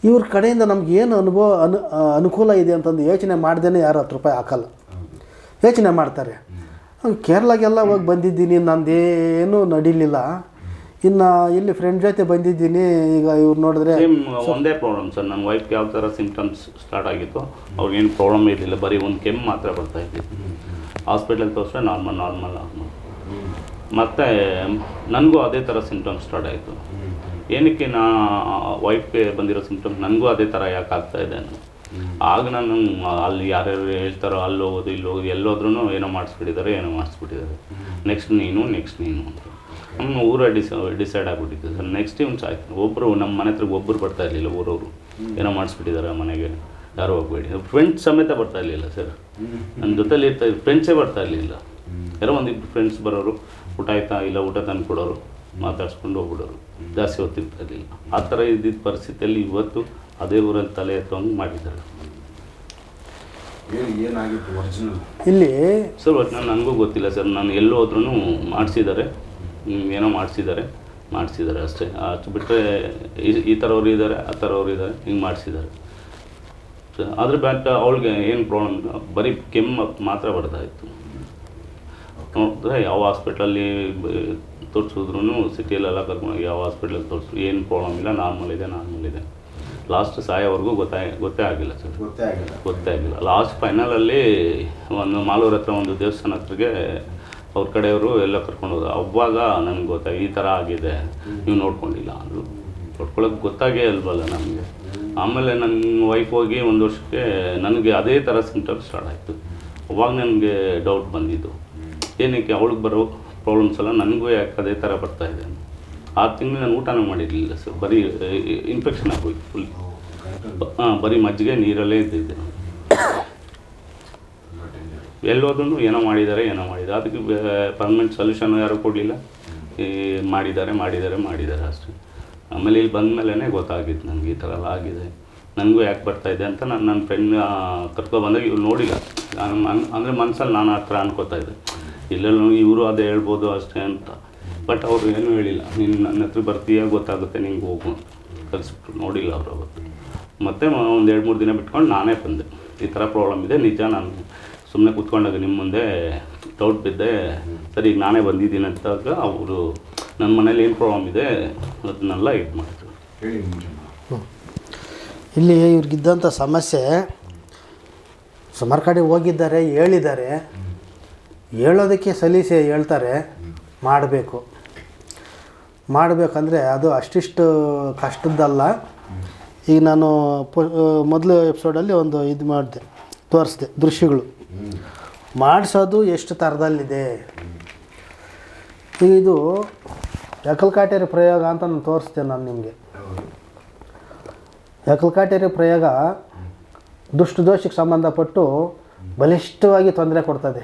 ಇವ್ರ ಕಡೆಯಿಂದ ನಮ್ಗೆ ಏನು ಅನುಭವ ಅನು ಅನುಕೂಲ ಇದೆ ಅಂತಂದು ಯೋಚನೆ ಮಾಡ್ದೇ ಯಾರು ಹತ್ತು ರೂಪಾಯಿ ಹಾಕಲ್ಲ. ಯೋಚನೆ ಮಾಡ್ತಾರೆ. ಕೇರಳಗೆಲ್ಲ ಹೋಗಿ ಬಂದಿದ್ದೀನಿ ನಂದೇನು ನಡೀಲಿಲ್ಲ. ಇನ್ನು ಇಲ್ಲಿ ಫ್ರೆಂಡ್ ಜೊತೆ ಬಂದಿದ್ದೀನಿ, ಈಗ ಇವ್ರು ನೋಡಿದ್ರೆ ಒಂದೇ ಪ್ರಾಬ್ಲಮ್ ಸರ್ ನನ್ನ ವೈಫ್ಗೆ ಯಾವ ಥರ ಸಿಂಪ್ಟಮ್ಸ್ ಸ್ಟಾರ್ಟ್ ಆಗಿತ್ತು. ಅವ್ರಿಗೇನು ಪ್ರಾಬ್ಲಮ್ ಇರಲಿಲ್ಲ. ಬರೀ ಒಂದು ಕೆಮ್ಮು ಮಾತ್ರ ಬರ್ತಾ ಇದ್ದೀವಿ ಹಾಸ್ಪಿಟ್ಲಲ್ಲಿ ತೋರಿಸ್ರೆ ನಾರ್ಮಲ್ ನಾರ್ಮಲ್ ನಾರ್ಮಲ್ ಮತ್ತು, ನನಗೂ ಅದೇ ಥರ ಸಿಂಪ್ಟಮ್ಸ್ ಸ್ಟಾರ್ಟ್ ಆಯಿತು. ಏನಕ್ಕೆ ನಾ ವೈಫ್ಗೆ ಬಂದಿರೋ ಸಿಂಪ್ಟಮ್ಸ್ ನನಗೂ ಅದೇ ಥರ ಯಾಕೆ ಆಗ್ತಾ ಇದೆ ಆಗ ನಾನು, ಅಲ್ಲಿ ಯಾರ್ಯಾರು ಹೇಳ್ತಾರೋ ಅಲ್ಲಿ ಹೋಗೋದು, ಇಲ್ಲಿ ಹೋಗೋದು ಎಲ್ಲೋದ್ರೂ ಏನೋ ಮಾಡಿಸ್ಬಿಟ್ಟಿದ್ದಾರೆ ಏನೋ ಮಾಡಿಸ್ಬಿಟ್ಟಿದ್ದಾರೆ. ನೆಕ್ಸ್ಟ್ ನೀನು ನೆಕ್ಸ್ಟ್ ನೀನು ಅಂತ. ನಮ್ಮ ಊರ ಡಿಸ ಡಿಸೈಡ್ ಆಗಿಬಿಟ್ಟಿತ್ತು. ಸರ್ ನೆಕ್ಸ್ಟ್ ಟೈಮ್ ಸಾಯ್ತು ಒಬ್ಬರು ನಮ್ಮ ಮನೆ ಹತ್ರ ಒಬ್ಬರು ಬರ್ತಾ ಇರಲಿಲ್ಲ ಊರವರು. ಏನೋ ಮಾಡಿಸ್ಬಿಟ್ಟಿದ್ದಾರೆ ಮನೆಗೆ. ಯಾರು ಹೋಗ್ಬೇಡಿ. ಫ್ರೆಂಡ್ಸ್ ಸಮೇತ ಬರ್ತಾ ಇರಲಿಲ್ಲ ಸರ್ ನನ್ನ ಜೊತೆಲಿ ಇರ್ತಾ ಫ್ರೆಂಡ್ಸೇ ಬರ್ತಾ ಇರಲಿಲ್ಲ. ಯಾರೋ ಒಂದಿಬ್ಬರು ಫ್ರೆಂಡ್ಸ್ ಬರೋರು ಊಟ ಆಯ್ತಾ ಇಲ್ಲ ಊಟ ತಂದು ಕೊಡೋರು ಮಾತಾಡ್ಸ್ಕೊಂಡು ಹೋಗ್ಬಿಡೋರು. ಜಾಸ್ತಿ ಹೊತ್ತಿರ್ತಾ ಇರಲಿಲ್ಲ. ಆ ಥರ ಇದ್ದಿದ್ದ ಪರಿಸ್ಥಿತಿಯಲ್ಲಿ ಇವತ್ತು ಅದೇ ಊರಲ್ಲಿ ತಲೆ ಎತ್ತುವಂಗೆ ಮಾಡಿದ್ದಾರೆ. ಏನು ಏನಾಗಿತ್ತು ಒರಿಜಿನಲ್ ಇಲ್ಲಿ ಸರ್ ಒಟ್ಟು ನನಗೂ ಗೊತ್ತಿಲ್ಲ ಸರ್ ನಾನು ಎಲ್ಲೋ ಹೋದ್ರೂ ಮಾಡಿಸಿದ್ದಾರೆ. ಏನೋ ಮಾಡಿಸಿದ್ದಾರೆ ಮಾಡಿಸಿದ್ದಾರೆ ಅಷ್ಟೇ. ಅಷ್ಟು ಬಿಟ್ಟರೆ ಈ ಥರವ್ರು ಇದ್ದಾರೆ ಆ ಥರವ್ರು ಇದ್ದಾರೆ ಹಿಂಗೆ ಮಾಡಿಸಿದ್ದಾರೆ. ಅದ್ರ ಬ್ಯಾಟ್ ಅವಳಿಗೆ ಏನು ಪ್ರಾಬ್ಲಮ್ ಬರೀ ಕೆಮ್ಮು ಮಾತ್ರ ಬರ್ತಾ ಇತ್ತು ನೋಡಿದ್ರೆ ಯಾವ ಹಾಸ್ಪಿಟ್ಲಲ್ಲಿ ತೋರಿಸಿದ್ರು ಸಿಟಿಯಲ್ಲೆಲ್ಲ ಕರ್ಕೊಂಡು ಯಾವ ಹಾಸ್ಪಿಟ್ಲಲ್ಲಿ ತೋರಿಸು ಏನು ಪ್ರಾಬ್ಲಮ್ ಇಲ್ಲ ನಾರ್ಮಲ್ ಇದೆ ನಾರ್ಮಲ್ ಇದೆ. ಲಾಸ್ಟ್ ಸಾಯೋವರೆಗೂ ಗೊತ್ತಾಗ ಗೊತ್ತೇ ಆಗಿಲ್ಲ ಸರ್. ಗೊತ್ತೇ ಆಗಿಲ್ಲ. ಗೊತ್ತೇ ಆಗಿಲ್ಲ. ಲಾಸ್ಟ್ ಫೈನಲಲ್ಲಿ ಒಂದು ಮಾಲೂರ ಹತ್ರ ಒಂದು ದೇವಸ್ಥಾನ ಹತ್ರಗೆ ಅವ್ರ ಕಡೆಯವರು ಎಲ್ಲ ಕರ್ಕೊಂಡು ಹೋದ್ರು. ಅವಾಗ ನನಗೆ ಗೊತ್ತಾಗ ಈ ಥರ ಆಗಿದೆ. ನೀವು ನೋಡ್ಕೊಂಡಿಲ್ಲ ಅಂದರು. ನೋಡ್ಕೊಳ್ಳೋಕೆ ಗೊತ್ತಾಗೇ ಅಲ್ವಲ್ಲ ನಮಗೆ. ಆಮೇಲೆ ನನ್ನ ವೈಫ್ ಹೋಗಿ ಒಂದು ವರ್ಷಕ್ಕೆ ನನಗೆ ಅದೇ ಥರ ಸಿಂಟಮ್ಸ್ ಸ್ಟಾರ್ಟ್ ಆಯಿತು. ಅವಾಗ ನನಗೆ ಡೌಟ್ ಬಂದಿದ್ದು. ಏನಕ್ಕೆ ಅವಳಿಗೆ ಬರೋ ಪ್ರಾಬ್ಲಮ್ಸ್ ಎಲ್ಲ ನನಗೂ ಯಾಕೆ ಅದೇ ಥರ ಬರ್ತಾ ಇದೆ ಅಂತ. ಆರು ತಿಂಗಳು ನಾನು ಊಟನೂ ಮಾಡಿರಲಿಲ್ಲ ಸರ್. ಬರೀ ಇನ್ಫೆಕ್ಷನ್ ಆಗೋಯ್ತು ಫುಲ್ ಹಾಂ, ಬರೀ ಮಜ್ಜಿಗೆ, ನೀರಲ್ಲೇ ಇದ್ದಿದ್ದೆ. ನಾನು ಎಲ್ಲೋದ್ರೂ ಏನೋ ಮಾಡಿದ್ದಾರೆ ಏನೋ ಮಾಡಿದ್ದಾರೆ. ಅದಕ್ಕೆ ಪರ್ಮನೆಂಟ್ ಸೊಲ್ಯೂಷನ್ ಯಾರೂ ಕೊಡಲಿಲ್ಲ. ಈ ಮಾಡಿದ್ದಾರೆ ಮಾಡಿದ್ದಾರೆ ಮಾಡಿದ್ದಾರೆ ಅಷ್ಟೇ. ಆಮೇಲೆ ಇಲ್ಲಿ ಬಂದ ಮೇಲೇ ಗೊತ್ತಾಗಿತ್ತು ನನಗೆ ಈ ಥರ ಎಲ್ಲ ಆಗಿದೆ. ನನಗೂ ಯಾಕೆ ಬರ್ತಾಯಿದೆ ಅಂತ ನಾನು ನನ್ನ ಫ್ರೆಂಡ್ ಕರ್ಕೊಬಂದಾಗ ಇವ್ರು ನೋಡಿಲ್ಲ. ನಾನು ಅಂದರೆ ಮನಸ್ಸಲ್ಲಿ ನಾನು ಹತ್ರ ಅನ್ಕೋತಾ ಇದ್ದೆ. ಇಲ್ಲೆಲ್ಲ ಇವರು ಅದೇ ಹೇಳ್ಬೋದು ಅಷ್ಟೇ ಅಂತ. ಬಟ್ ಅವರು ಏನೂ ಹೇಳಿಲ್ಲ. ನೀನು ನನ್ನ ಹತ್ರ ಬರ್ತೀಯ? ಗೊತ್ತಾಗುತ್ತೆ, ನಿಂಗೆ ಹೋಗು ಕಲಿಸ್ಬಿಟ್ಟು ನೋಡಿಲ್ಲ ಅವರು ಅವತ್ತು. ಮತ್ತೆ ಒಂದು ಎರಡು ಮೂರು ದಿನ ಬಿಟ್ಕೊಂಡು ನಾನೇ ಬಂದೆ. ಈ ಥರ ಪ್ರಾಬ್ಲಮ್ ಇದೆ. ನಿಜ ನಾನು ಸುಮ್ಮನೆ ಕೂತ್ಕೊಂಡಾಗ ನಿಮ್ಮ ಮುಂದೆ ಡೌಟ್ ಬಿದ್ದೆ ಸರಿ ಈಗ ನಾನೇ ಬಂದಿದ್ದೀನಿ ಅಂತಾಗ ಅವರು ನನ್ನ ಮನೇಲಿ ಏನು ಪ್ರಾಬ್ಲಮ್ ಇದೆ ಅದನ್ನೆಲ್ಲ ಇದು ಮಾಡಿದ್ರು ಇಲ್ಲಿ ಇವ್ರಿಗಿದ್ದಂಥ ಸಮಸ್ಯೆ ಸುಮಾರು ಕಡೆ ಹೋಗಿದ್ದಾರೆ ಹೇಳಿದ್ದಾರೆ. ಹೇಳೋದಕ್ಕೆ ಸಲೀಸೆ ಹೇಳ್ತಾರೆ ಮಾಡಬೇಕು. ಮಾಡಬೇಕಂದ್ರೆ ಅದು ಅಷ್ಟಿಷ್ಟು ಕಷ್ಟದ್ದಲ್ಲ. ಈಗ ನಾನು ಪು ಮೊದಲು ಎಪಿಸೋಡಲ್ಲಿ ಒಂದು ಇದು ಮಾಡಿದೆ ತೋರಿಸ್ದೆ ದೃಶ್ಯಗಳು. ಮಾಡಿಸೋದು ಎಷ್ಟು ಥರದಲ್ಲಿದೆ ಇದು ಯಕಲ್ಕಾಟೇರಿ ಪ್ರಯೋಗ ಅಂತ ನಾನು ತೋರಿಸ್ತೇನೆ ನಾನು ನಿಮಗೆ. ಯಕಲ್ಕಾಟೇರಿ ಪ್ರಯೋಗ ದುಷ್ಟದೋಷಕ್ಕೆ ಸಂಬಂಧಪಟ್ಟು ಬಲಿಷ್ಠವಾಗಿ ತೊಂದರೆ ಕೊಡ್ತದೆ.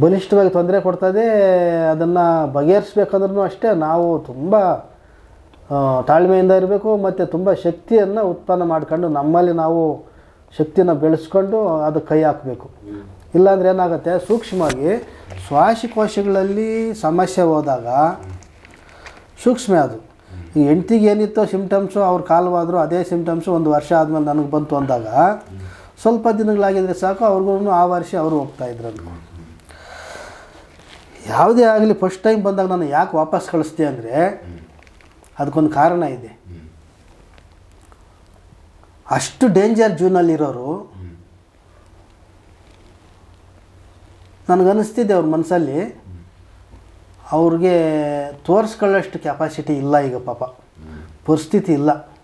ಬಲಿಷ್ಠವಾಗಿ ತೊಂದರೆ ಕೊಡ್ತದೆ ಅದನ್ನು ಬಗೆಹರಿಸ್ಬೇಕಂದ್ರೂ ಅಷ್ಟೇ ನಾವು ತುಂಬ ತಾಳ್ಮೆಯಿಂದ ಇರಬೇಕು ಮತ್ತು ತುಂಬ ಶಕ್ತಿಯನ್ನು ಉತ್ಪನ್ನ ಮಾಡ್ಕೊಂಡು ನಮ್ಮಲ್ಲಿ ನಾವು ಶಕ್ತಿನ ಬೆಳೆಸ್ಕೊಂಡು ಅದು ಕೈ ಹಾಕಬೇಕು. ಇಲ್ಲಾಂದ್ರೆ ಏನಾಗುತ್ತೆ? ಸೂಕ್ಷ್ಮವಾಗಿ ಶ್ವಾಸಕೋಶಗಳಲ್ಲಿ ಸಮಸ್ಯೆ ಹೋದಾಗ ಸೂಕ್ಷ್ಮ ಅದು. ಈ ಹೆಂಡ್ತಿಗೆ ಏನಿತ್ತು ಸಿಮ್ಟಮ್ಸು ಅವ್ರ ಕಾಲವಾದರೂ ಅದೇ ಸಿಮ್ಟಮ್ಸು ಒಂದು ವರ್ಷ ಆದಮೇಲೆ ನನಗೆ ಬಂತು ಅಂದಾಗ ಸ್ವಲ್ಪ ದಿನಗಳಾಗಿದ್ರೆ ಸಾಕು ಅವ್ರಿಗೂ ಆ ವರ್ಷ ಅವರು ಹೋಗ್ತಾ ಇದ್ರು ಅಂದ್ಕೊಂಡು ಯಾವುದೇ ಆಗಲಿ ಫಸ್ಟ್ ಟೈಮ್ ಬಂದಾಗ ನಾನು ಯಾಕೆ ವಾಪಸ್ ಕಳಿಸ್ದೆ ಅಂದರೆ ಅದಕ್ಕೊಂದು ಕಾರಣ ಇದೆ. ಅಷ್ಟು ಡೇಂಜರ್ ಜೂನಲ್ಲಿರೋರು ನನಗನ್ನಿಸ್ತಿದೆ ಅವ್ರ ಮನಸ್ಸಲ್ಲಿ ಅವ್ರಿಗೆ ತೋರಿಸ್ಕೊಳ್ಳೋಷ್ಟು ಕೆಪಾಸಿಟಿ ಇಲ್ಲ ಈಗ ಪಾಪ. ಪರಿಸ್ಥಿತಿ ಇಲ್ಲ.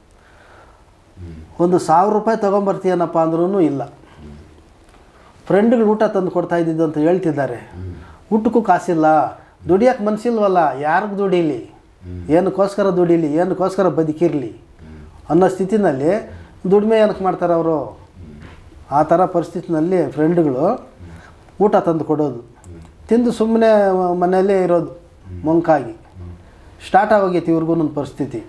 ಒಂದು ಸಾವಿರ ರೂಪಾಯಿ ತೊಗೊಂಬರ್ತೀಯನಪ್ಪ ಅಂದ್ರೂ ಇಲ್ಲ. ಫ್ರೆಂಡ್ಗಳು ಊಟ ತಂದು ಕೊಡ್ತಾ ಇದ್ದಿದ್ದು ಅಂತ ಹೇಳ್ತಿದ್ದಾರೆ. ಊಟಕ್ಕೂ ಕಾಸಿಲ್ಲ. ದುಡಿಯೋಕೆ ಮನಸ್ಸಿಲ್ವಲ್ಲ ಯಾರಿಗೆ ದುಡೀಲಿ? ಏನಕ್ಕೋಸ್ಕರ ದುಡೀಲಿ? ಏನಕ್ಕೋಸ್ಕರ ಬದುಕಿರಲಿ? ಅನ್ನೋ ಸ್ಥಿತಿನಲ್ಲಿ ದುಡಿಮೆ ಏನಕ್ಕೆ ಮಾಡ್ತಾರೆ ಅವರು? ಆ ಥರ ಪರಿಸ್ಥಿತಿನಲ್ಲಿ ಫ್ರೆಂಡ್ಗಳು ಊಟ ತಂದು ಕೊಡೋದು. ತಿಂದು ಸುಮ್ಮನೆ ಮನೆಯಲ್ಲೇ ಇರೋದು ಮೊಂಕಾಗಿ. ಸ್ಟಾರ್ಟ್ ಆಗೋಗೈತಿ ಇವ್ರಿಗೂ ಒಂದು ಪರಿಸ್ಥಿತಿ.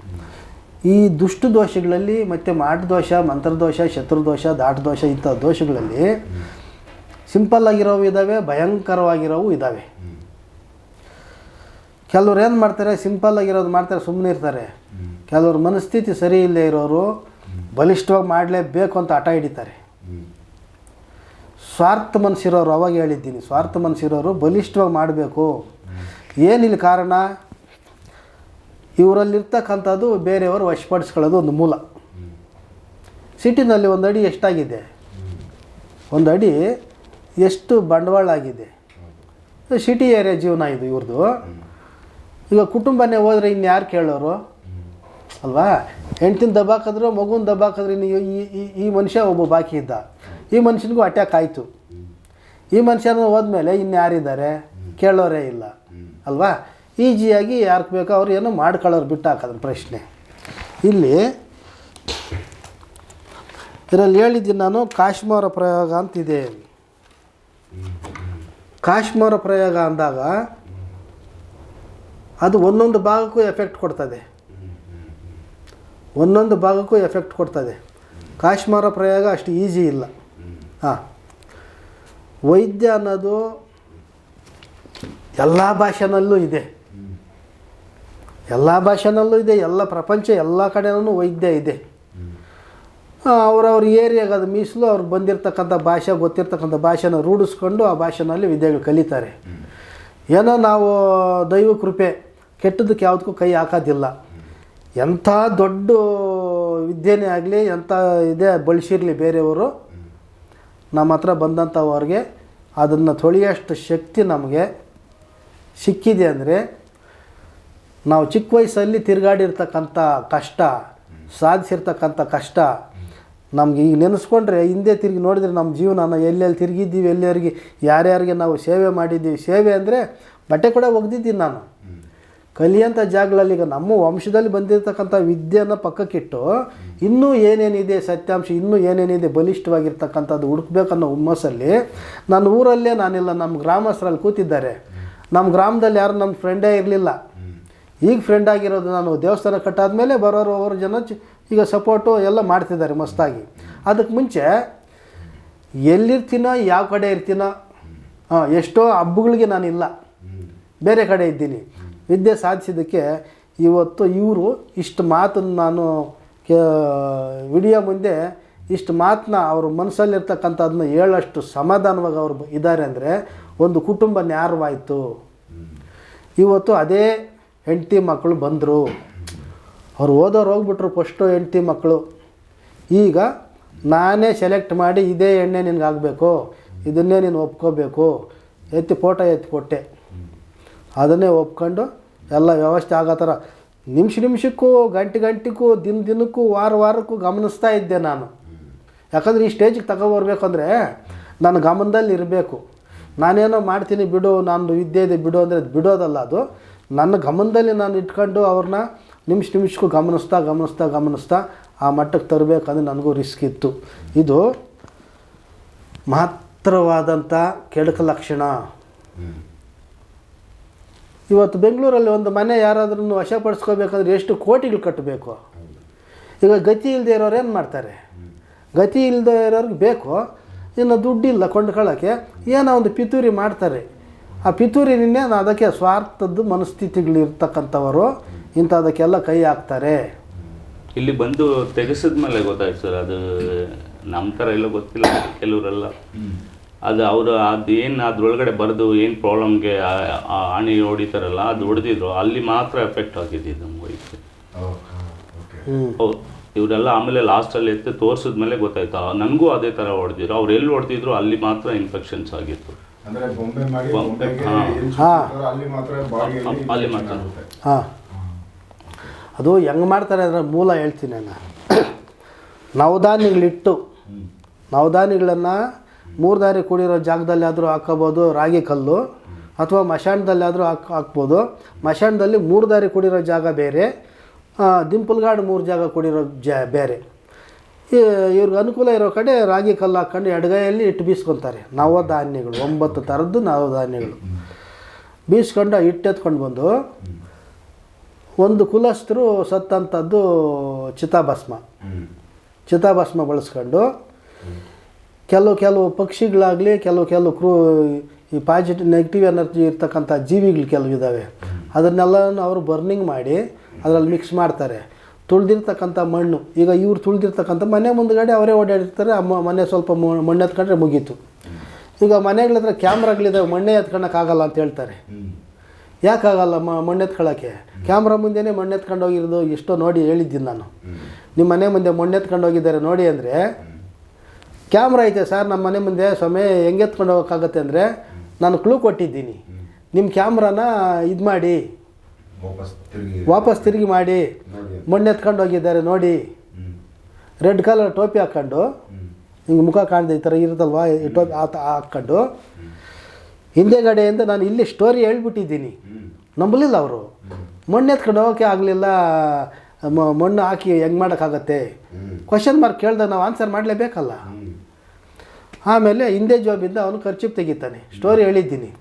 ಈ ದುಷ್ಟು ದೋಷಗಳಲ್ಲಿ ಮತ್ತು ಮಾಟ ದೋಷ ಮಂತ್ರದೋಷ ಶತ್ರುದೋಷ ದಾಟ ದೋಷ ಇಂಥ ದೋಷಗಳಲ್ಲಿ ಸಿಂಪಲ್ ಆಗಿರೋವು ಇದ್ದಾವೆ ಭಯಂಕರವಾಗಿರೋವು ಇದ್ದಾವೆ ಕೆಲವ್ರು ಏನು ಮಾಡ್ತಾರೆ? ಸಿಂಪಲ್ ಆಗಿರೋದು ಮಾಡ್ತಾರೆ ಸುಮ್ಮನೆ ಇರ್ತಾರೆ. ಕೆಲವ್ರ ಮನಸ್ಥಿತಿ ಸರಿ ಇಲ್ಲದೆ ಇರೋರು ಬಲಿಷ್ಠವಾಗಿ ಮಾಡಲೇಬೇಕು ಅಂತ ಹಠ ಹಿಡಿತಾರೆ. ಸ್ವಾರ್ಥ ಮನಸ್ಸಿರೋರು ಅವಾಗ ಹೇಳಿದ್ದೀನಿ, ಸ್ವಾರ್ಥ ಮನಸ್ಸಿರೋರು ಬಲಿಷ್ಠವಾಗಿ ಮಾಡಬೇಕು. ಏನಿಲ್ಲ ಕಾರಣ? ಇವರಲ್ಲಿರ್ತಕ್ಕಂಥದ್ದು ಬೇರೆಯವರು ವಶಪಡಿಸ್ಕೊಳ್ಳೋದು ಒಂದು ಮೂಲ. ಸಿಟಿನಲ್ಲಿ ಒಂದು ಅಡಿ ಎಷ್ಟಾಗಿದೆ? ಒಂದು ಅಡಿ ಎಷ್ಟು ಬಂಡವಾಳ ಆಗಿದೆ ಸಿಟಿ ಏರಿಯಾ ಜೀವನ ಇದು ಇವ್ರದ್ದು ಈಗ ಕುಟುಂಬನೇ ಹೋದ್ರೆ ಇನ್ಯಾರು ಕೇಳೋರು? ಅಲ್ವಾ? ಹೆಂಡ್ತಿನ ದಬ್ಬಾಕಿದ್ರು ಮಗುನ ದಬ್ಬಾಕಿದ್ರೆ ಇನ್ನು ಈ, ಈ- ಮನುಷ್ಯ ಒಬ್ಬ ಬಾಕಿ ಇದ್ದ. ಈ ಮನುಷ್ಯನಿಗೂ ಅಟ್ಯಾಕ್ ಆಯಿತು. ಈ ಮನುಷ್ಯನ ಹೋದ್ಮೇಲೆ ಇನ್ಯಾರಿದ್ದಾರೆ ಕೇಳೋರೇ ಇಲ್ಲ. ಅಲ್ವಾ? ಈಜಿಯಾಗಿ ಯಾರಿಗೆ ಬೇಕೋ ಅವ್ರು ಏನೋ ಮಾಡ್ಕೊಳ್ಳೋರು ಬಿಟ್ಟು ಹಾಕೋದ್ರ ಪ್ರಶ್ನೆ. ಇಲ್ಲಿ ಇದರಲ್ಲಿ ಹೇಳಿದ್ದೀನಿ ನಾನು ಕಾಶ್ಮೀರ ಪ್ರಯೋಗ ಅಂತಿದೆ. ಕಾಶ್ಮೀರ ಪ್ರಯೋಗ ಅಂದಾಗ ಅದು ಒಂದೊಂದು ಭಾಗಕ್ಕೂ ಎಫೆಕ್ಟ್ ಕೊಡ್ತದೆ. ಒಂದೊಂದು ಭಾಗಕ್ಕೂ ಎಫೆಕ್ಟ್ ಕೊಡ್ತದೆ. ಕಾಶ್ಮೀರ ಪ್ರಯೋಗ ಅಷ್ಟು ಈಸಿ ಇಲ್ಲ. ಹಾಂ. ವೈದ್ಯ ಅನ್ನೋದು ಎಲ್ಲ ಭಾಷೆನಲ್ಲೂ ಇದೆ. ಎಲ್ಲ ಭಾಷೆನಲ್ಲೂ ಇದೆ, ಎಲ್ಲ ಪ್ರಪಂಚ ಎಲ್ಲ ಕಡೆನೂ ವೈದ್ಯ ಇದೆ. ಅವರವ್ರ ಏರಿಯಾಗೆ ಅದು ಮೀಸಲು ಅವ್ರು ಬಂದಿರತಕ್ಕಂಥ ಭಾಷೆ, ಗೊತ್ತಿರ್ತಕ್ಕಂಥ ಭಾಷೆನ ರೂಢಿಸ್ಕೊಂಡು ಆ ಭಾಷೆನಲ್ಲಿ ವಿದ್ಯೆಗಳು ಕಲಿತಾರೆ. ಏನೋ ನಾವು ದೈವ ಕೃಪೆ ಕೆಟ್ಟದಕ್ಕೆ ಯಾವುದಕ್ಕೂ ಕೈ ಹಾಕೋದಿಲ್ಲ. ಎಂಥ ದೊಡ್ಡ ವಿದ್ಯೆನೇ ಆಗಲಿ, ಎಂಥ ಇದೇ ಬಳಸಿರಲಿ ಬೇರೆಯವರು, ನಮ್ಮ ಹತ್ರ ಬಂದಂಥವ್ರಿಗೆ ಅದನ್ನು ತೊಳೆಯೋಷ್ಟು ಶಕ್ತಿ ನಮಗೆ ಸಿಕ್ಕಿದೆ ಅಂದರೆ, ನಾವು ಚಿಕ್ಕ ವಯಸ್ಸಲ್ಲಿ ತಿರುಗಾಡಿರ್ತಕ್ಕಂಥ ಕಷ್ಟ, ಸಾಧಿಸಿರ್ತಕ್ಕಂಥ ಕಷ್ಟ, ನಮಗೆ ಈಗ ನೆನೆಸ್ಕೊಂಡ್ರೆ ಹಿಂದೆ ತಿರುಗಿ ನೋಡಿದರೆ ನಮ್ಮ ಜೀವನ ಎಲ್ಲೆಲ್ಲಿ ತಿರುಗಿದ್ದೀವಿ ಎಲ್ಲಿಯವ್ರಿಗೆ ಯಾರ್ಯಾರಿಗೆ ನಾವು ಸೇವೆ ಮಾಡಿದ್ದೀವಿ, ಸೇವೆ ಅಂದರೆ ಬಟ್ಟೆ ಕೂಡ ಒಗ್ದಿದ್ದೀನಿ ನಾನು. ಕಲಿಯಂಥ ಜಾಗಗಳಲ್ಲಿ ಈಗ ನಮ್ಮ ವಂಶದಲ್ಲಿ ಬಂದಿರತಕ್ಕಂಥ ವಿದ್ಯೆಯನ್ನು ಪಕ್ಕಕ್ಕಿಟ್ಟು ಇನ್ನೂ ಏನೇನಿದೆ ಸತ್ಯಾಂಶ, ಇನ್ನೂ ಏನೇನಿದೆ ಬಲಿಷ್ಠವಾಗಿರ್ತಕ್ಕಂಥದ್ದು ಹುಡುಕ್ಬೇಕನ್ನೋ ಹುಮ್ಮಸ್ಸಲ್ಲಿ ನನ್ನ ಊರಲ್ಲೇ ನಾನಿಲ್ಲ, ನಮ್ಮ ಗ್ರಾಮಸ್ಥರಲ್ಲಿ ಕೂತಿದ್ದಾರೆ. ನಮ್ಮ ಗ್ರಾಮದಲ್ಲಿ ಯಾರು ನಮ್ಮ ಫ್ರೆಂಡೇ ಇರಲಿಲ್ಲ. ಈಗ ಫ್ರೆಂಡ್ ಆಗಿರೋದು ನಾನು ದೇವಸ್ಥಾನ ಕಟ್ಟಾದ್ಮೇಲೆ ಬರೋರು, ಅವರು ಜನ ಈಗ ಸಪೋರ್ಟು ಎಲ್ಲ ಮಾಡ್ತಿದ್ದಾರೆ ಮಸ್ತಾಗಿ. ಅದಕ್ಕೆ ಮುಂಚೆ ಎಲ್ಲಿರ್ತೀನೋ, ಯಾವ ಕಡೆ ಇರ್ತೀನೋ ಹಾಂ ಎಷ್ಟೋ ಹಬ್ಬಗಳಿಗೆ ನಾನಿಲ್ಲ. ಬೇರೆ ಕಡೆ ಇದ್ದೀನಿ. ವಿದ್ಯೆ ಸಾಧಿಸಿದ್ದಕ್ಕೆ ಇವತ್ತು ಇವರು ಇಷ್ಟು ಮಾತನ್ನು ನಾನು ವಿಡಿಯೋ ಮುಂದೆ ಇಷ್ಟು ಮಾತನ್ನ ಅವ್ರ ಮನಸ್ಸಲ್ಲಿರ್ತಕ್ಕಂಥದನ್ನ ಹೇಳಷ್ಟು ಸಮಾಧಾನವಾಗಿ ಅವರು ಇದ್ದಾರೆ ಅಂದರೆ ಒಂದು ಕುಟುಂಬ ನ್ಯಾರವಾಯಿತು. ಇವತ್ತು ಅದೇ ಹೆಂಡತಿ ಮಕ್ಕಳು ಬಂದರು. ಅವ್ರು ಓದೋರು ಹೋಗ್ಬಿಟ್ರು ಫಸ್ಟು ಹೆಂಡತಿ ಮಕ್ಕಳು ಈಗ ನಾನೇ ಸೆಲೆಕ್ಟ್ ಮಾಡಿ ಇದೇ ಎಣ್ಣೆ ನಿನಗೆ ಆಗಬೇಕು ಇದನ್ನೇ ನೀನು ಒಪ್ಕೋಬೇಕು. ಎತ್ತಿ ಫೋಟೋ ಎತ್ತಿ ಕೊಟ್ಟೆ. ಅದನ್ನೇ ಒಪ್ಕೊಂಡು ಎಲ್ಲ ವ್ಯವಸ್ಥೆ ಆಗೋ ಥರ. ನಿಮಿಷ ನಿಮಿಷಕ್ಕೂ, ಗಂಟೆ ಗಂಟೆಗೂ, ದಿನ ದಿನಕ್ಕೂ, ವಾರ ವಾರಕ್ಕೂ ಗಮನಿಸ್ತಾ ಇದ್ದೆ ನಾನು. ಯಾಕಂದರೆ ಈ ಸ್ಟೇಜಿಗೆ ತಗೊಬರ್ಬೇಕಂದ್ರೆ ನನ್ನ ಗಮನದಲ್ಲಿ ಇರಬೇಕು. ನಾನೇನೋ ಮಾಡ್ತೀನಿ ಬಿಡು ನಾನು ವಿದ್ಯೆ ಇದೆ ಬಿಡು ಅಂದರೆ ಅದು ಬಿಡೋದಲ್ಲ ಅದು. ನನ್ನ ಗಮನದಲ್ಲಿ ನಾನು ಇಟ್ಕೊಂಡು ಅವ್ರನ್ನ ನಿಮಿಷ ನಿಮಿಷಕ್ಕೂ ಗಮನಿಸ್ತಾ ಗಮನಿಸ್ತಾ ಗಮನಿಸ್ತಾ ಆ ಮಟ್ಟಕ್ಕೆ ತರಬೇಕಂದ್ರೆ ನನಗೂ ರಿಸ್ಕ್ ಇತ್ತು. ಇದು ಮಹತ್ತರವಾದಂಥ ಕೆಡಕ ಲಕ್ಷಣ. ಇವತ್ತು ಬೆಂಗಳೂರಲ್ಲಿ ಒಂದು ಮನೆ ಯಾರಾದ್ರೂ ವಶಪಡಿಸ್ಕೋಬೇಕಂದ್ರೆ ಎಷ್ಟು ಕೋಟಿಗಳು ಕಟ್ಟಬೇಕು? ಈಗ ಗತಿ ಇಲ್ಲದೆ ಇರೋರು ಏನು ಮಾಡ್ತಾರೆ? ಗತಿ ಇಲ್ಲದೆ ಇರೋರಿಗೆ ಬೇಕು. ಇನ್ನು ದುಡ್ಡಿಲ್ಲ ಕೊಂಡ್ಕೊಳ್ಳೋಕ್ಕೆ ಏನೋ ಒಂದು ಪಿತೂರಿ ಮಾಡ್ತಾರೆ. ಆ ಪಿತೂರಿನಿಂದ ಅದಕ್ಕೆ ಸ್ವಾರ್ಥದ್ದು ಮನಸ್ಥಿತಿಗಳಿರ್ತಕ್ಕಂಥವರು ಇಂಥದಕ್ಕೆಲ್ಲ ಕೈ ಹಾಕ್ತಾರೆ. ಇಲ್ಲಿ ಬಂದು ತೆಗೆಸಿದ ಮೇಲೆ ಗೊತ್ತಾಯ್ತು ಸರ್ ಅದು ನಮ್ಮ ಥರ ಎಲ್ಲ ಗೊತ್ತಿಲ್ಲ ಕೆಲವರೆಲ್ಲ. ಅದು ಅವರು ಅದು ಏನು ಅದ್ರೊಳಗಡೆ ಬರೆದು ಏನು ಪ್ರಾಬ್ಲಮ್ಗೆ ಆಣಿ ಹೊಡಿತಾರಲ್ಲ ಅದು ಹೊಡೆದಿದ್ರು ಅಲ್ಲಿ ಮಾತ್ರ ಎಫೆಕ್ಟ್ ಆಗಿದ್ದು ನಮ್ಗೆ ವೈಫ್ ಹೌದು. ಇವರೆಲ್ಲ ಆಮೇಲೆ ಲಾಸ್ಟಲ್ಲಿ ಎತ್ತಿ ತೋರಿಸಿದ ಮೇಲೆ ಗೊತ್ತಾಯ್ತು. ನನಗೂ ಅದೇ ಥರ ಹೊಡೆದಿದ್ರು. ಅವ್ರು ಎಲ್ಲಿ ಹೊಡೆದಿದ್ರು ಅಲ್ಲಿ ಮಾತ್ರ ಇನ್ಫೆಕ್ಷನ್ಸ್ ಆಗಿತ್ತು. ಅಲ್ಲಿ ಮಾತ್ರ ಹಾಂ. ಅದು ಹೆಂಗೆ ಮಾಡ್ತಾರೆ ಅದರ ಮೂಲ ಹೇಳ್ತೀನಿ ನಾನು. [COUGHS] ನವಧಾನ್ಯಗಳಿಟ್ಟು ನವಧಾನ್ಯಗಳನ್ನು ಮೂರು ದಾರಿ ಕೂಡಿರೋ ಜಾಗದಲ್ಲಿ ಆದರೂ ಹಾಕೋಬೋದು ರಾಗಿ ಕಲ್ಲು ಅಥವಾ ಮಶಾಣದಲ್ಲಿ ಆದರೂ ಹಾಕ್ ಹಾಕ್ಬೋದು. ಮಶಾಣದಲ್ಲಿ ಮೂರು ದಾರಿ ಕೂಡಿರೋ ಜಾಗ ಬೇರೆ ದಿಂಪುಲ್ಗಾಡು ಮೂರು ಜಾಗ ಕೂಡಿರೋ ಜ ಬೇರೆ. ಇವ್ರಿಗೆ ಅನುಕೂಲ ಇರೋ ಕಡೆ ರಾಗಿ ಕಲ್ಲು ಹಾಕ್ಕೊಂಡು ಎಡಗೈಯಲ್ಲಿ ಇಟ್ಟು ಬೀಸ್ಕೊತಾರೆ. ನವಧಾನ್ಯಗಳು, ಒಂಬತ್ತು ಥರದ್ದು ನವಧಾನ್ಯಗಳು. ಬೀಸ್ಕೊಂಡು ಹಿಟ್ಟು ಎತ್ಕೊಂಡು ಬಂದು, ಒಂದು ಕುಲಸ್ಥರು ಸತ್ತಂಥದ್ದು ಚಿತಾಭಸ್ಮ. ಚಿತಾಭಸ್ಮ ಬಳಸ್ಕೊಂಡು ಕೆಲವು ಕೆಲವು ಪಕ್ಷಿಗಳಾಗಲಿ, ಕೆಲವು ಕೆಲವು ಕ್ರೂ, ಈ ಪಾಸಿಟಿವ್ ನೆಗೆಟಿವ್ ಎನರ್ಜಿ ಇರ್ತಕ್ಕಂಥ ಜೀವಿಗಳು ಕೆಲವು ಇದ್ದಾವೆ. ಅದನ್ನೆಲ್ಲ ಅವರು ಬರ್ನಿಂಗ್ ಮಾಡಿ ಅದರಲ್ಲಿ ಮಿಕ್ಸ್ ಮಾಡ್ತಾರೆ. ತುಳಿದಿರ್ತಕ್ಕಂಥ ಮಣ್ಣು, ಈಗ ಇವ್ರು ತುಳಿದಿರ್ತಕ್ಕಂಥ ಮನೆ ಮುಂದ್ಗಡೆ ಅವರೇ ಓಡಾಡಿರ್ತಾರೆ ಆ ಮನೆ ಸ್ವಲ್ಪ ಮಣ್ಣು ಎತ್ಕೊಂಡ್ರೆ ಮುಗೀತು. ಈಗ ಮನೆಗಳಿದ್ರೆ ಕ್ಯಾಮ್ರಾಗಳಿದ್ದಾವೆ, ಮಣ್ಣೆ ಎತ್ಕೊಳಕ್ಕಾಗಲ್ಲ ಅಂತ ಹೇಳ್ತಾರೆ. ಯಾಕಾಗಲ್ಲ ಮ, ಮಣ್ಣು ಎತ್ಕೊಳ್ಳೋಕ್ಕೆ ಕ್ಯಾಮ್ರಾ ಮುಂದೆನೇ ಮಣ್ಣು ಎತ್ಕೊಂಡು ಹೋಗಿರೋದು ಎಷ್ಟೋ ನೋಡಿ ಹೇಳಿದ್ದೀನಿ ನಾನು. ನಿಮ್ಮ ಮನೆ ಮುಂದೆ ಮಣ್ಣು ಎತ್ಕೊಂಡೋಗಿದ್ದಾರೆ ನೋಡಿ ಅಂದರೆ ಕ್ಯಾಮ್ರಾ ಐತೆ ಸರ್ ನಮ್ಮ ಮನೆ ಮುಂದೆ. ಸ್ವಾಮಿ ಹೆಂಗೆ ಎತ್ಕೊಂಡು ಹೋಗೋಕ್ಕಾಗತ್ತೆ ಅಂದರೆ ನಾನು ಕ್ಲೂ ಕೊಟ್ಟಿದ್ದೀನಿ. ನಿಮ್ಮ ಕ್ಯಾಮ್ರಾನ ಇದು ಮಾಡಿ. ವಾಪಸ್ ತಿರುಗಿ. ಮಾಡಿ. ಮಣ್ಣು ಎತ್ಕೊಂಡು ಹೋಗಿದ್ದಾರೆ ನೋಡಿ. ರೆಡ್ ಕಲರ್ ಟೋಪಿ ಹಾಕ್ಕೊಂಡು ಹಿಂಗೆ ಮುಖ ಕಾಣ್ದೆ ಈ ಥರ ಇರುತ್ತಲ್ವಾ? ಈ ಟೋಪಿ ಆ ಹಾಕ್ಕೊಂಡು ಹಿಂದೆಗಡೆಯಿಂದ ನಾನು ಇಲ್ಲಿ ಸ್ಟೋರಿ ಹೇಳ್ಬಿಟ್ಟಿದ್ದೀನಿ. ನಂಬಲಿಲ್ಲ ಅವರು. ಮಣ್ಣು ಎತ್ಕೊಂಡು ಹೋಗೋಕೆ ಆಗಲಿಲ್ಲ. ಮಣ್ಣು ಹಾಕಿ ಹೆಂಗೆ ಮಾಡೋಕ್ಕಾಗತ್ತೆ? ಕ್ವಶನ್ ಮಾರ್ಕ್ ಕೇಳ್ದೆ ನಾವು ಆನ್ಸರ್ ಮಾಡಲೇಬೇಕಲ್ಲ? ಆಮೇಲೆ ಹಿಂದೆ ಜಾಬಿಂದ ಅವನು ಖರ್ಚಿಪ್ ತೆಗಿತಾನೆ. ಸ್ಟೋರಿ ಹೇಳಿದ್ದೀನಿ.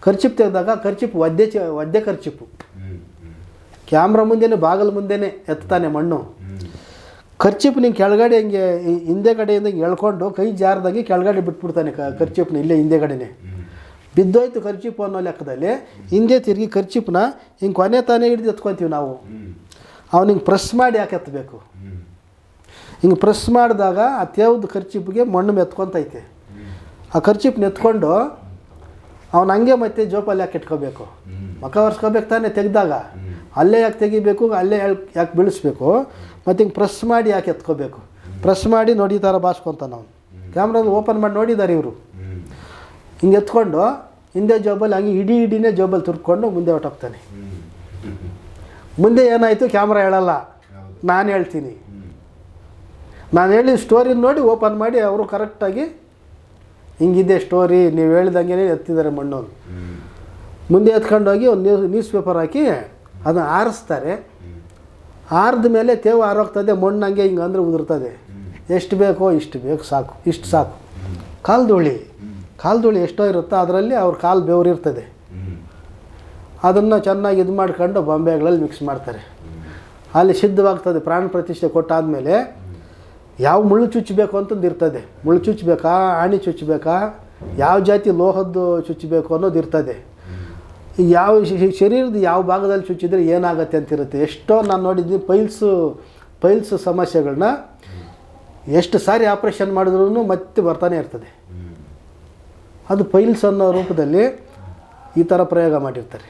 ಖರ್ಚಿಪ್ ತೆಗೆದಾಗ ಖರ್ಚಿಪ್ ಒದ್ದೆ ಚ, ಒದ್ದೆ ಖರ್ಚಿಪ್ಪು ಕ್ಯಾಮ್ರಾ ಮುಂದೆನೇ, ಬಾಗಿಲು ಮುಂದೆನೇ ಎತ್ತಾನೆ ಮಣ್ಣು. ಖರ್ಚಿಪ್ ನಿಂಗೆ ಕೆಳಗಡೆ ಹಿಂಗೆ, ಹಿಂದೆ ಕಡೆಯಿಂದ ಹಿಂಗೆ ಎಳ್ಕೊಂಡು ಕೈ ಜಾರದಾಗಿ ಕೆಳಗಡೆ ಬಿಟ್ಬಿಡ್ತಾನೆ ಕ, ಖರ್ಚಿಪ್ನ ಇಲ್ಲೇ ಹಿಂದೆ ಕಡೆನೇ. ಬಿದ್ದೋಯ್ತು ಖರ್ಚಿಪ್ಪು ಅನ್ನೋ ಲೆಕ್ಕದಲ್ಲಿ. ಹಿಂದೆ ತಿರುಗಿ ಖರ್ಚಿಪ್ನ ಹಿಂಗೆ ಕೊನೆ ತಾನೇ ಹಿಡಿದು ಎತ್ಕೊತೀವಿ ನಾವು. ಅವ್ನಿಗೆ ಪ್ರೆಸ್ ಮಾಡಿ ಯಾಕೆ ಎತ್ತಬೇಕು? ಹಿಂಗೆ ಪ್ರೆಸ್ ಮಾಡಿದಾಗ ಆ ತೇವ್ದು ಖರ್ಚಿಪ್ಗೆ ಮಣ್ಣು ಮೆತ್ಕೊತೈತೆ. ಆ ಖರ್ಚಿಪ್ ನೆತ್ಕೊಂಡು ಅವನು ಹಂಗೆ ಮತ್ತೆ ಜೋಪಲ್ಲಿ ಯಾಕೆ ಇಟ್ಕೋಬೇಕು. ಮಕ ಒರೆಸ್ಕೋಬೇಕು ತಾನೇ ತೆಗೆದಾಗ. ಅಲ್ಲೇ ಯಾಕೆ ತೆಗಿಬೇಕು, ಅಲ್ಲೇ ಯಾಕೆ ಬೀಳಿಸ್ಬೇಕು ಮತ್ತು ಹಿಂಗೆ ಪ್ರೆಸ್ ಮಾಡಿ ಯಾಕೆ ಎತ್ಕೋಬೇಕು. ಪ್ರೆಸ್ ಮಾಡಿ ನೋಡಿ ಥರ ಬಾಸ್ಕೊತಾನೆ ಅವನು. ಕ್ಯಾಮ್ರಾದ ಓಪನ್ ಮಾಡಿ ನೋಡಿದ್ದಾರೆ ಇವರು. ಹಿಂಗೆ ಎತ್ಕೊಂಡು ಹಿಂದೆ ಜೋಬಲ್ಲಿ ಹಂಗೆ ಇಡೀ ಇಡೀನೇ ಜೋಬಲ್ಲಿ ತುರ್ಕೊಂಡು ಮುಂದೆ ಹೊಟ್ಟೋಗ್ತಾನೆ ಮುಂದೆ ಏನಾಯಿತು ಕ್ಯಾಮ್ರಾ ಹೇಳಲ್ಲ. ನಾನು ಹೇಳ್ತೀನಿ. ನಾನು ಹೇಳಿದ ಸ್ಟೋರಿ ನೋಡಿ ಓಪನ್ ಮಾಡಿ ಅವರು ಕರೆಕ್ಟಾಗಿ ಹಿಂಗಿದೆ ಸ್ಟೋರಿ ನೀವು ಹೇಳ್ದಂಗೆ ಎತ್ತಿದ್ದಾರೆ ಮಣ್ಣು ಮುಂದೆ ಎತ್ಕೊಂಡು ಮುಂದೆ ಎತ್ಕೊಂಡೋಗಿ ಒಂದು ನ್ಯೂಸ್ ನ್ಯೂಸ್ ಪೇಪರ್ ಹಾಕಿ ಅದನ್ನು ಆರಿಸ್ತಾರೆ. ಆರಿದ ಮೇಲೆ ತೇವು ಆರೋಗ್ತದೆ, ಮಣ್ಣು ಹಂಗೆ ಹಿಂಗೆ ಅಂದರೆ ಉದುರ್ತದೆ. ಎಷ್ಟು ಬೇಕೋ ಇಷ್ಟು ಬೇಕು, ಸಾಕು, ಇಷ್ಟು ಸಾಕು. ಕಾಲ್ದುಳಿ ಕಾಲ್ದುಳಿ ಎಷ್ಟೋ ಇರುತ್ತೋ ಅದರಲ್ಲಿ ಅವ್ರ ಕಾಲು ಬೆವರಿರ್ತದೆ ಅದನ್ನು ಚೆನ್ನಾಗಿ ಇದು ಮಾಡ್ಕೊಂಡು ಬಾಂಬೆಗಳಲ್ಲಿ ಮಿಕ್ಸ್ ಮಾಡ್ತಾರೆ. ಅಲ್ಲಿ ಸಿದ್ಧವಾಗ್ತದೆ, ಪ್ರಾಣ ಪ್ರತಿಷ್ಠೆ ಕೊಟ್ಟಾದಮೇಲೆ ಯಾವ ಮುಳ್ಳು ಚುಚ್ಚಬೇಕು ಅಂತಂದು ಇರ್ತದೆ. ಮುಳ್ಳು ಚುಚ್ಚಬೇಕಾ ಆಣಿ ಚುಚ್ಚಬೇಕಾ ಯಾವ ಜಾತಿ ಲೋಹದ್ದು ಚುಚ್ಚಬೇಕು ಅನ್ನೋದು ಇರ್ತದೆ. ಯಾವ ಶರೀರದ ಯಾವ ಭಾಗದಲ್ಲಿ ಚುಚ್ಚಿದ್ರೆ ಏನಾಗತ್ತೆ ಅಂತಿರುತ್ತೆ. ಎಷ್ಟೋ ನಾನು ನೋಡಿದ್ದೀನಿ ಪೈಲ್ಸು ಪೈಲ್ಸ್ ಸಮಸ್ಯೆಗಳನ್ನ ಎಷ್ಟು ಸಾರಿ ಆಪ್ರೇಷನ್ ಮಾಡಿದ್ರೂ ಮತ್ತೆ ಬರ್ತಾನೆ ಇರ್ತದೆ. ಅದು ಪೈಲ್ಸ್ ಅನ್ನೋ ರೂಪದಲ್ಲಿ ಈ ಥರ ಪ್ರಯೋಗ ಮಾಡಿರ್ತಾರೆ.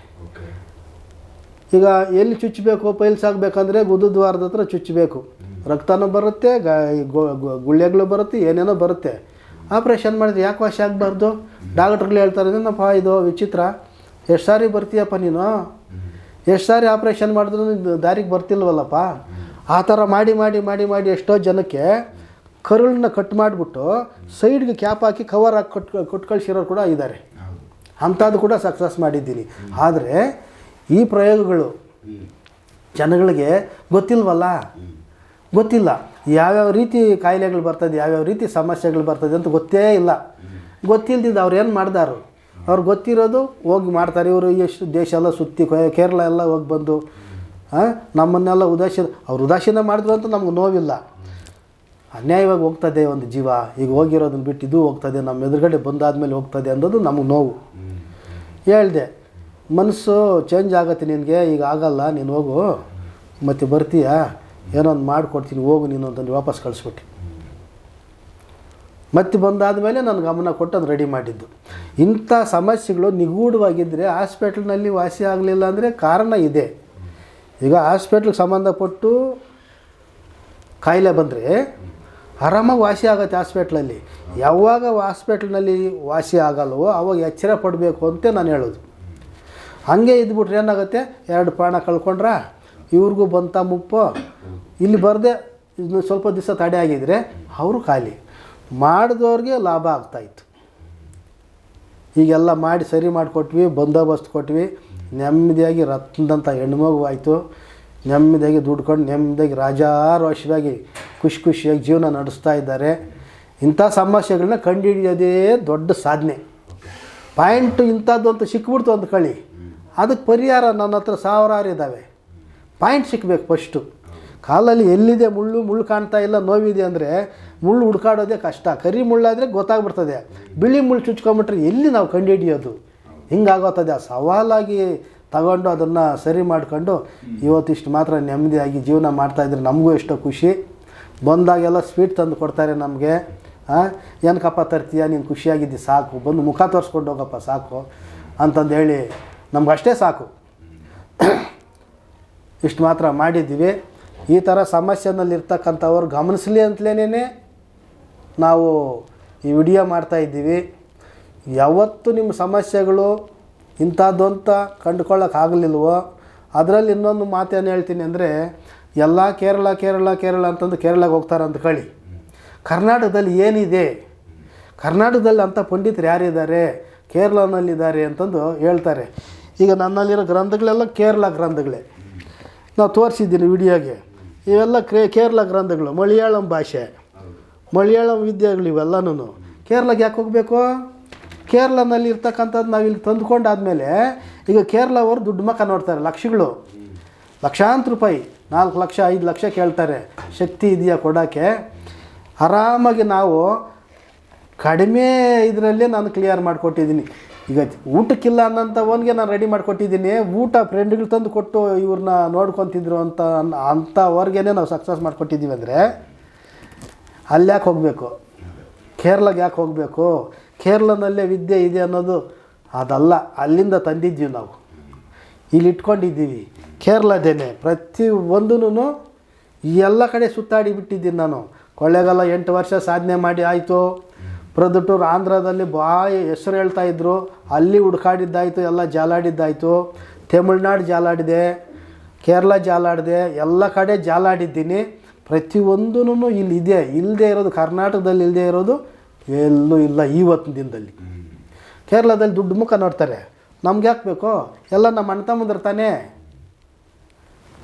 ಈಗ ಎಲ್ಲಿ ಚುಚ್ಚಬೇಕು ಪೈಲ್ಸ್ ಆಗಬೇಕಂದ್ರೆ ಗುದ್ದುದ್ವಾರದ ಹತ್ರ ಚುಚ್ಚಬೇಕು ರಕ್ತನೂ ಬರುತ್ತೆ ಗುಳ್ಳೆಗಳು ಬರುತ್ತೆ, ಏನೇನೋ ಬರುತ್ತೆ. ಆಪ್ರೇಷನ್ ಮಾಡಿದ್ರೆ ಯಾಕೆ ವಾಸಿ ಆಗಬಾರ್ದು? ಡಾಕ್ಟ್ರುಗಳು ಹೇಳ್ತಾರೆ ಏನಪ್ಪ ಇದು ವಿಚಿತ್ರ. ಎಷ್ಟು ಸಾರಿ ಬರ್ತೀಯಪ್ಪ ನೀನು? ಎಷ್ಟು ಸಾರಿ ಆಪ್ರೇಷನ್ ಮಾಡಿದ್ರು ದಾರಿಗೆ ಬರ್ತಿಲ್ವಲ್ಲಪ್ಪ? ಆ ಥರ ಮಾಡಿ ಮಾಡಿ ಮಾಡಿ ಮಾಡಿ ಎಷ್ಟೋ ಜನಕ್ಕೆ ಕರುಳನ್ನ ಕಟ್ ಮಾಡಿಬಿಟ್ಟು ಸೈಡ್ಗೆ ಕ್ಯಾಪ್ ಹಾಕಿ ಕವರ್ ಹಾಕಿ ಕೊಟ್ ಕೊಟ್ಟು ಕಳಿಸಿರೋರು ಕೂಡ ಇದ್ದಾರೆ. ಅಂಥದ್ದು ಕೂಡ ಸಕ್ಸಸ್ ಮಾಡಿದ್ದೀನಿ. ಆದರೆ ಈ ಪ್ರಯೋಗಗಳು ಜನಗಳಿಗೆ ಗೊತ್ತಿಲ್ವಲ್ಲ? ಗೊತ್ತಿಲ್ಲ. ಯಾವ್ಯಾವ ರೀತಿ ಕಾಯಿಲೆಗಳು ಬರ್ತದೆ, ಯಾವ್ಯಾವ ರೀತಿ ಸಮಸ್ಯೆಗಳು ಬರ್ತದೆ ಅಂತ ಗೊತ್ತೇ ಇಲ್ಲ. ಗೊತ್ತಿಲ್ದಿದ್ದು ಅವ್ರು ಏನು ಮಾಡ್ದಾರು? ಅವ್ರು ಗೊತ್ತಿರೋದು ಹೋಗಿ ಮಾಡ್ತಾರೆ. ಇವರು ಎಷ್ಟು ದೇಶ ಎಲ್ಲ ಸುತ್ತಿ ಕೇರಳ ಎಲ್ಲ ಹೋಗಿ ಬಂದು ನಮ್ಮನ್ನೆಲ್ಲ ಉದಾಸೀನ ಅವ್ರು ಉದಾಸೀನ ಮಾಡಿದ್ರು ಅಂತ ನಮ್ಗೆ ನೋವಿಲ್ಲ. ಅನ್ಯಾಯವಾಗಿ ಹೋಗ್ತದೆ ಒಂದು ಜೀವ. ಈಗ ಹೋಗಿರೋದನ್ನ ಬಿಟ್ಟು ಇದು ಹೋಗ್ತದೆ, ನಮ್ಮ ಎದುರುಗಡೆ ಬಂದಾದ್ಮೇಲೆ ಹೋಗ್ತದೆ ಅನ್ನೋದು ನಮಗೆ ನೋವು. ಹೇಳಿದೆ, ಮನಸ್ಸು ಚೇಂಜ್ ಆಗುತ್ತೆ ನಿನಗೆ, ಈಗ ಆಗಲ್ಲ, ನೀನು ಹೋಗು. ಮತ್ತೆ ಬರ್ತೀಯಾ? ಏನೋ ಒಂದು ಮಾಡಿಕೊಡ್ತೀನಿ, ಹೋಗು ನೀನು ಅಂತಂದು ವಾಪಸ್ ಕಳಿಸ್ಬಿಟ್ಟು ಮತ್ತೆ ಬಂದಾದಮೇಲೆ ನಾನು ಗಮನ ಕೊಟ್ಟು ಅದು ರೆಡಿ ಮಾಡಿದ್ದು. ಇಂಥ ಸಮಸ್ಯೆಗಳು ನಿಗೂಢವಾಗಿದ್ದರೆ ಹಾಸ್ಪಿಟ್ಲ್ನಲ್ಲಿ ವಾಸಿ ಆಗಲಿಲ್ಲ ಅಂದರೆ ಕಾರಣ ಇದೆ. ಈಗ ಹಾಸ್ಪಿಟ್ಲ್ಗೆ ಸಂಬಂಧಪಟ್ಟು ಕಾಯಿಲೆ ಬಂದರೆ ಆರಾಮಾಗಿ ವಾಸಿ ಆಗುತ್ತೆ ಹಾಸ್ಪಿಟ್ಲಲ್ಲಿ. ಯಾವಾಗ ಹಾಸ್ಪಿಟ್ಲ್ನಲ್ಲಿ ವಾಸಿ ಆಗಲ್ವೋ ಅವಾಗ ಎಚ್ಚರ ಪಡಬೇಕು ಅಂತ ನಾನು ಹೇಳೋದು. ಹಾಗೆ ಇದ್ಬಿಟ್ರೆ ಏನಾಗುತ್ತೆ? ಎರಡು ಪ್ರಾಣ ಕಳ್ಕೊಂಡ್ರ? ಇವ್ರಿಗೂ ಬಂತ ಮುಪ್ಪು. ಇಲ್ಲಿ ಬರದೆ ಇನ್ನು ಸ್ವಲ್ಪ ದಿವಸ ತಡೆ ಆಗಿದ್ದರೆ ಅವರು ಖಾಲಿ. ಮಾಡಿದವ್ರಿಗೆ ಲಾಭ ಆಗ್ತಾಯಿತ್ತು ಈಗೆಲ್ಲ ಮಾಡಿ ಸರಿ ಮಾಡಿಕೊಟ್ವಿ, ಬಂದೋಬಸ್ತ್ ಕೊಟ್ವಿ. ನೆಮ್ಮದಿಯಾಗಿ ರತ್ನದಂಥ ಹೆಣ್ಮಗು ಆಯಿತು. ನೆಮ್ಮದಿಯಾಗಿ ದುಡ್ಕೊಂಡು ನೆಮ್ಮದಿಯಾಗಿ ರಾಜಾರೋಷವಾಗಿ ಖುಷಿ ಖುಷಿಯಾಗಿ ಜೀವನ ನಡೆಸ್ತಾ ಇದ್ದಾರೆ. ಇಂಥ ಸಮಸ್ಯೆಗಳನ್ನ ಕಂಡುಹಿಡಿಯೋದೇ ದೊಡ್ಡ ಸಾಧನೆ. ಪಾಯಿಂಟು ಇಂಥದ್ದು ಅಂತ ಸಿಕ್ಬಿಡ್ತು ಅಂತ ಕಳಿ. ಅದಕ್ಕೆ ಪರಿಹಾರ ನನ್ನ ಹತ್ರ ಸಾವಿರಾರು ಇದ್ದಾವೆ. ಪಾಯಿಂಟ್ ಸಿಕ್ಕಬೇಕು ಫಸ್ಟು ಕಾಲಲ್ಲಿ ಎಲ್ಲಿದೆ ಮುಳ್ಳು ಮುಳ್ಳು ಕಾಣ್ತಾ ಇಲ್ಲ, ನೋವಿದೆ ಅಂದರೆ ಮುಳ್ಳು ಹುಡ್ಕಾಡೋದೇ ಕಷ್ಟ. ಕರಿ ಮುಳ್ಳಾದರೆ ಗೊತ್ತಾಗ್ಬಿಡ್ತದೆ. ಬಿಳಿ ಮುಳ್ಳು ಚುಚ್ಕೊಂಬಿಟ್ರೆ ಎಲ್ಲಿ ನಾವು ಕಂಡುಹಿಡಿಯೋದು? ಹಿಂಗಾಗೋತದೆ ಆ ಸವಾಲಾಗಿ ತಗೊಂಡು ಅದನ್ನು ಸರಿ ಮಾಡ್ಕೊಂಡು ಇವತ್ತಿಷ್ಟು ಮಾತ್ರ ನೆಮ್ಮದಿಯಾಗಿ ಜೀವನ ಮಾಡ್ತಾಯಿದ್ರೆ ನಮಗೂ ಎಷ್ಟೋ ಖುಷಿ. ಬಂದಾಗೆಲ್ಲ ಸ್ವೀಟ್ ತಂದು ಕೊಡ್ತಾರೆ ನಮಗೆ. ಏನಕ್ಕಪ್ಪ ತರ್ತೀಯ? ನೀನು ಖುಷಿಯಾಗಿದ್ದಿ, ಸಾಕು. ಬಂದು ಮುಖ ತೋರಿಸ್ಕೊಂಡು ಹೋಗಪ್ಪ, ಸಾಕು ಅಂತಂದು ಹೇಳಿ ನಮ್ಗಷ್ಟೇ ಸಾಕು. ಇಷ್ಟು ಮಾತ್ರ ಮಾಡಿದ್ದೀವಿ. ಈ ಥರ ಸಮಸ್ಯೆನಲ್ಲಿರ್ತಕ್ಕಂಥವ್ರು ಗಮನಿಸಲಿ ಅಂತಲೇ ನಾವು ಈ ವಿಡಿಯೋ ಮಾಡ್ತಾ ಇದ್ದೀವಿ. ಯಾವತ್ತು ನಿಮ್ಮ ಸಮಸ್ಯೆಗಳು ಇಂಥದ್ದು ಅಂತ ಕಂಡುಕೊಳ್ಳೋಕ್ಕಾಗಲಿಲ್ವೋ ಅದರಲ್ಲಿ ಇನ್ನೊಂದು ಮಾತೇನು ಹೇಳ್ತೀನಿ ಅಂದರೆ, ಎಲ್ಲ ಕೇರಳ ಕೇರಳ ಕೇರಳ ಅಂತಂದು ಕೇರಳಕ್ಕೆ ಹೋಗ್ತಾರೆ ಅಂತ ಕಳಿ. ಕರ್ನಾಟಕದಲ್ಲಿ ಏನಿದೆ? ಕರ್ನಾಟಕದಲ್ಲಿ ಅಂಥ ಪಂಡಿತರು ಯಾರಿದ್ದಾರೆ? ಕೇರಳನಲ್ಲಿದ್ದಾರೆ ಅಂತಂದು ಹೇಳ್ತಾರೆ. ಈಗ ನನ್ನಲ್ಲಿರೋ ಗ್ರಂಥಗಳೆಲ್ಲ ಕೇರಳ ಗ್ರಂಥಗಳೇ. ನಾವು ತೋರಿಸಿದ್ದೀನಿ ವಿಡಿಯೋಗೆ. ಇವೆಲ್ಲ ಕ್ರೇ ಕೇರಳ ಗ್ರಂಥಗಳು, ಮಲಯಾಳಂ ಭಾಷೆ, ಮಲಯಾಳಂ ವಿದ್ಯೆಗಳು ಇವೆಲ್ಲನೂ ಕೇರಳಕ್ಕೆ ಯಾಕೆ ಹೋಗಬೇಕು? ಕೇರಳನಲ್ಲಿ ಇರ್ತಕ್ಕಂಥದ್ದು ನಾವು ಇಲ್ಲಿ ತಂದುಕೊಂಡಾದಮೇಲೆ ಈಗ ಕೇರಳವರು ದುಡ್ಡು ಮಕ್ಕ ನೋಡ್ತಾರೆ, ಲಕ್ಷಗಳು. ಲಕ್ಷಾಂತರ ರೂಪಾಯಿ, ನಾಲ್ಕು ಲಕ್ಷ, ಐದು ಲಕ್ಷ ಕೇಳ್ತಾರೆ. ಶಕ್ತಿ ಇದೆಯಾ ಕೊಡೋಕ್ಕೆ? ಆರಾಮಾಗಿ ನಾವು ಕಡಿಮೆ ಇದರಲ್ಲೇ ನಾನು ಕ್ಲಿಯರ್ ಮಾಡಿಕೊಟ್ಟಿದ್ದೀನಿ. ಈಗ ಊಟಕ್ಕಿಲ್ಲ ಅನ್ನೋಂಥವನಿಗೆ ನಾನು ರೆಡಿ ಮಾಡಿಕೊಟ್ಟಿದ್ದೀನಿ. ಊಟ ಫ್ರೆಂಡ್ಗಳು ತಂದು ಕೊಟ್ಟು ಇವ್ರನ್ನ ನೋಡ್ಕೊತಿದ್ರು ಅಂತ ಅಂಥವ್ರಿಗೇನೆ ನಾವು ಸಕ್ಸಸ್ ಮಾಡಿಕೊಟ್ಟಿದ್ದೀವಿ ಅಂದರೆ ಅಲ್ಲಿ ಯಾಕೆ ಹೋಗಬೇಕು? ಕೇರಳಗೆ ಯಾಕೆ ಹೋಗಬೇಕು? ಕೇರಳನಲ್ಲೇ ವಿದ್ಯೆ ಇದೆ ಅನ್ನೋದು ಅದಲ್ಲ, ಅಲ್ಲಿಂದ ತಂದಿದ್ದೀವಿ ನಾವು. ಇಲ್ಲಿ ಇಟ್ಕೊಂಡಿದ್ದೀವಿ. ಕೇರಳದೇನೆ ಪ್ರತಿ ಒಂದೂ ಎಲ್ಲ ಕಡೆ ಸುತ್ತಾಡಿ ಬಿಟ್ಟಿದ್ದೀನಿ ನಾನು. ಕೊಳ್ಳೇಗಾಲ ಎಂಟು ವರ್ಷ ಸಾಧನೆ ಮಾಡಿ ಆಯಿತು. ಪ್ರೊದಟೂರು ಆಂಧ್ರದಲ್ಲಿ ಬಾಯಿ ಹೆಸರು ಹೇಳ್ತಾ ಇದ್ದರು ಅಲ್ಲಿ ಹುಡ್ಕಾಡಿದ್ದಾಯಿತು, ಎಲ್ಲ ಜಾಲಾಡಿದ್ದಾಯಿತು. ತಮಿಳ್ನಾಡು ಜಾಲಾಡಿದೆ, ಕೇರಳ ಜಾಲಾಡಿದೆ, ಎಲ್ಲ ಕಡೆ ಜಾಲಾಡಿದ್ದೀನಿ. ಪ್ರತಿಯೊಂದೂ ಇಲ್ಲಿ ಇದೆ ಇಲ್ಲದೆ ಇರೋದು, ಕರ್ನಾಟಕದಲ್ಲಿ ಇಲ್ಲದೆ ಇರೋದು ಎಲ್ಲೂ ಇಲ್ಲ ಇವತ್ತಿನ ದಿನದಲ್ಲಿ. ಕೇರಳದಲ್ಲಿ ದುಡ್ಡು ಮುಖ ನೋಡ್ತಾರೆ. ನಮ್ಗೆ ಯಾಕೆ ಬೇಕು? ಎಲ್ಲ ನಮ್ಮ ಅಣ್ಣ ತಮ್ಮಂದ್ರೆ ತಾನೇ.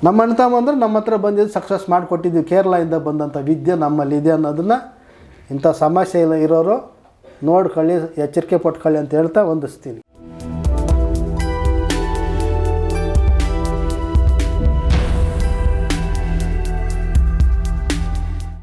ನಮ್ಮ ಅಣ್ಣ ತಮ್ಮಂದ್ರೆ ನಮ್ಮ ಹತ್ರ ಬಂದಿದ್ದು ಸಕ್ಸಸ್ ಮಾಡಿಕೊಟ್ಟಿದ್ವಿ ಕೇರಳದಿಂದ ಬಂದಂಥ ವಿದ್ಯೆ ನಮ್ಮಲ್ಲಿ ಇದೆ ಅನ್ನೋದನ್ನು ಇಂಥ ಸಮಸ್ಯೆ ಇಲ್ಲ ಇರೋರು ನೋಡ್ಕೊಳ್ಳಿ ಎಚ್ಚರಿಕೆ ಪಟ್ಕೊಳ್ಳಿ ಅಂತ ಹೇಳ್ತಾ ಹೊಂದಿಸ್ತೀನಿ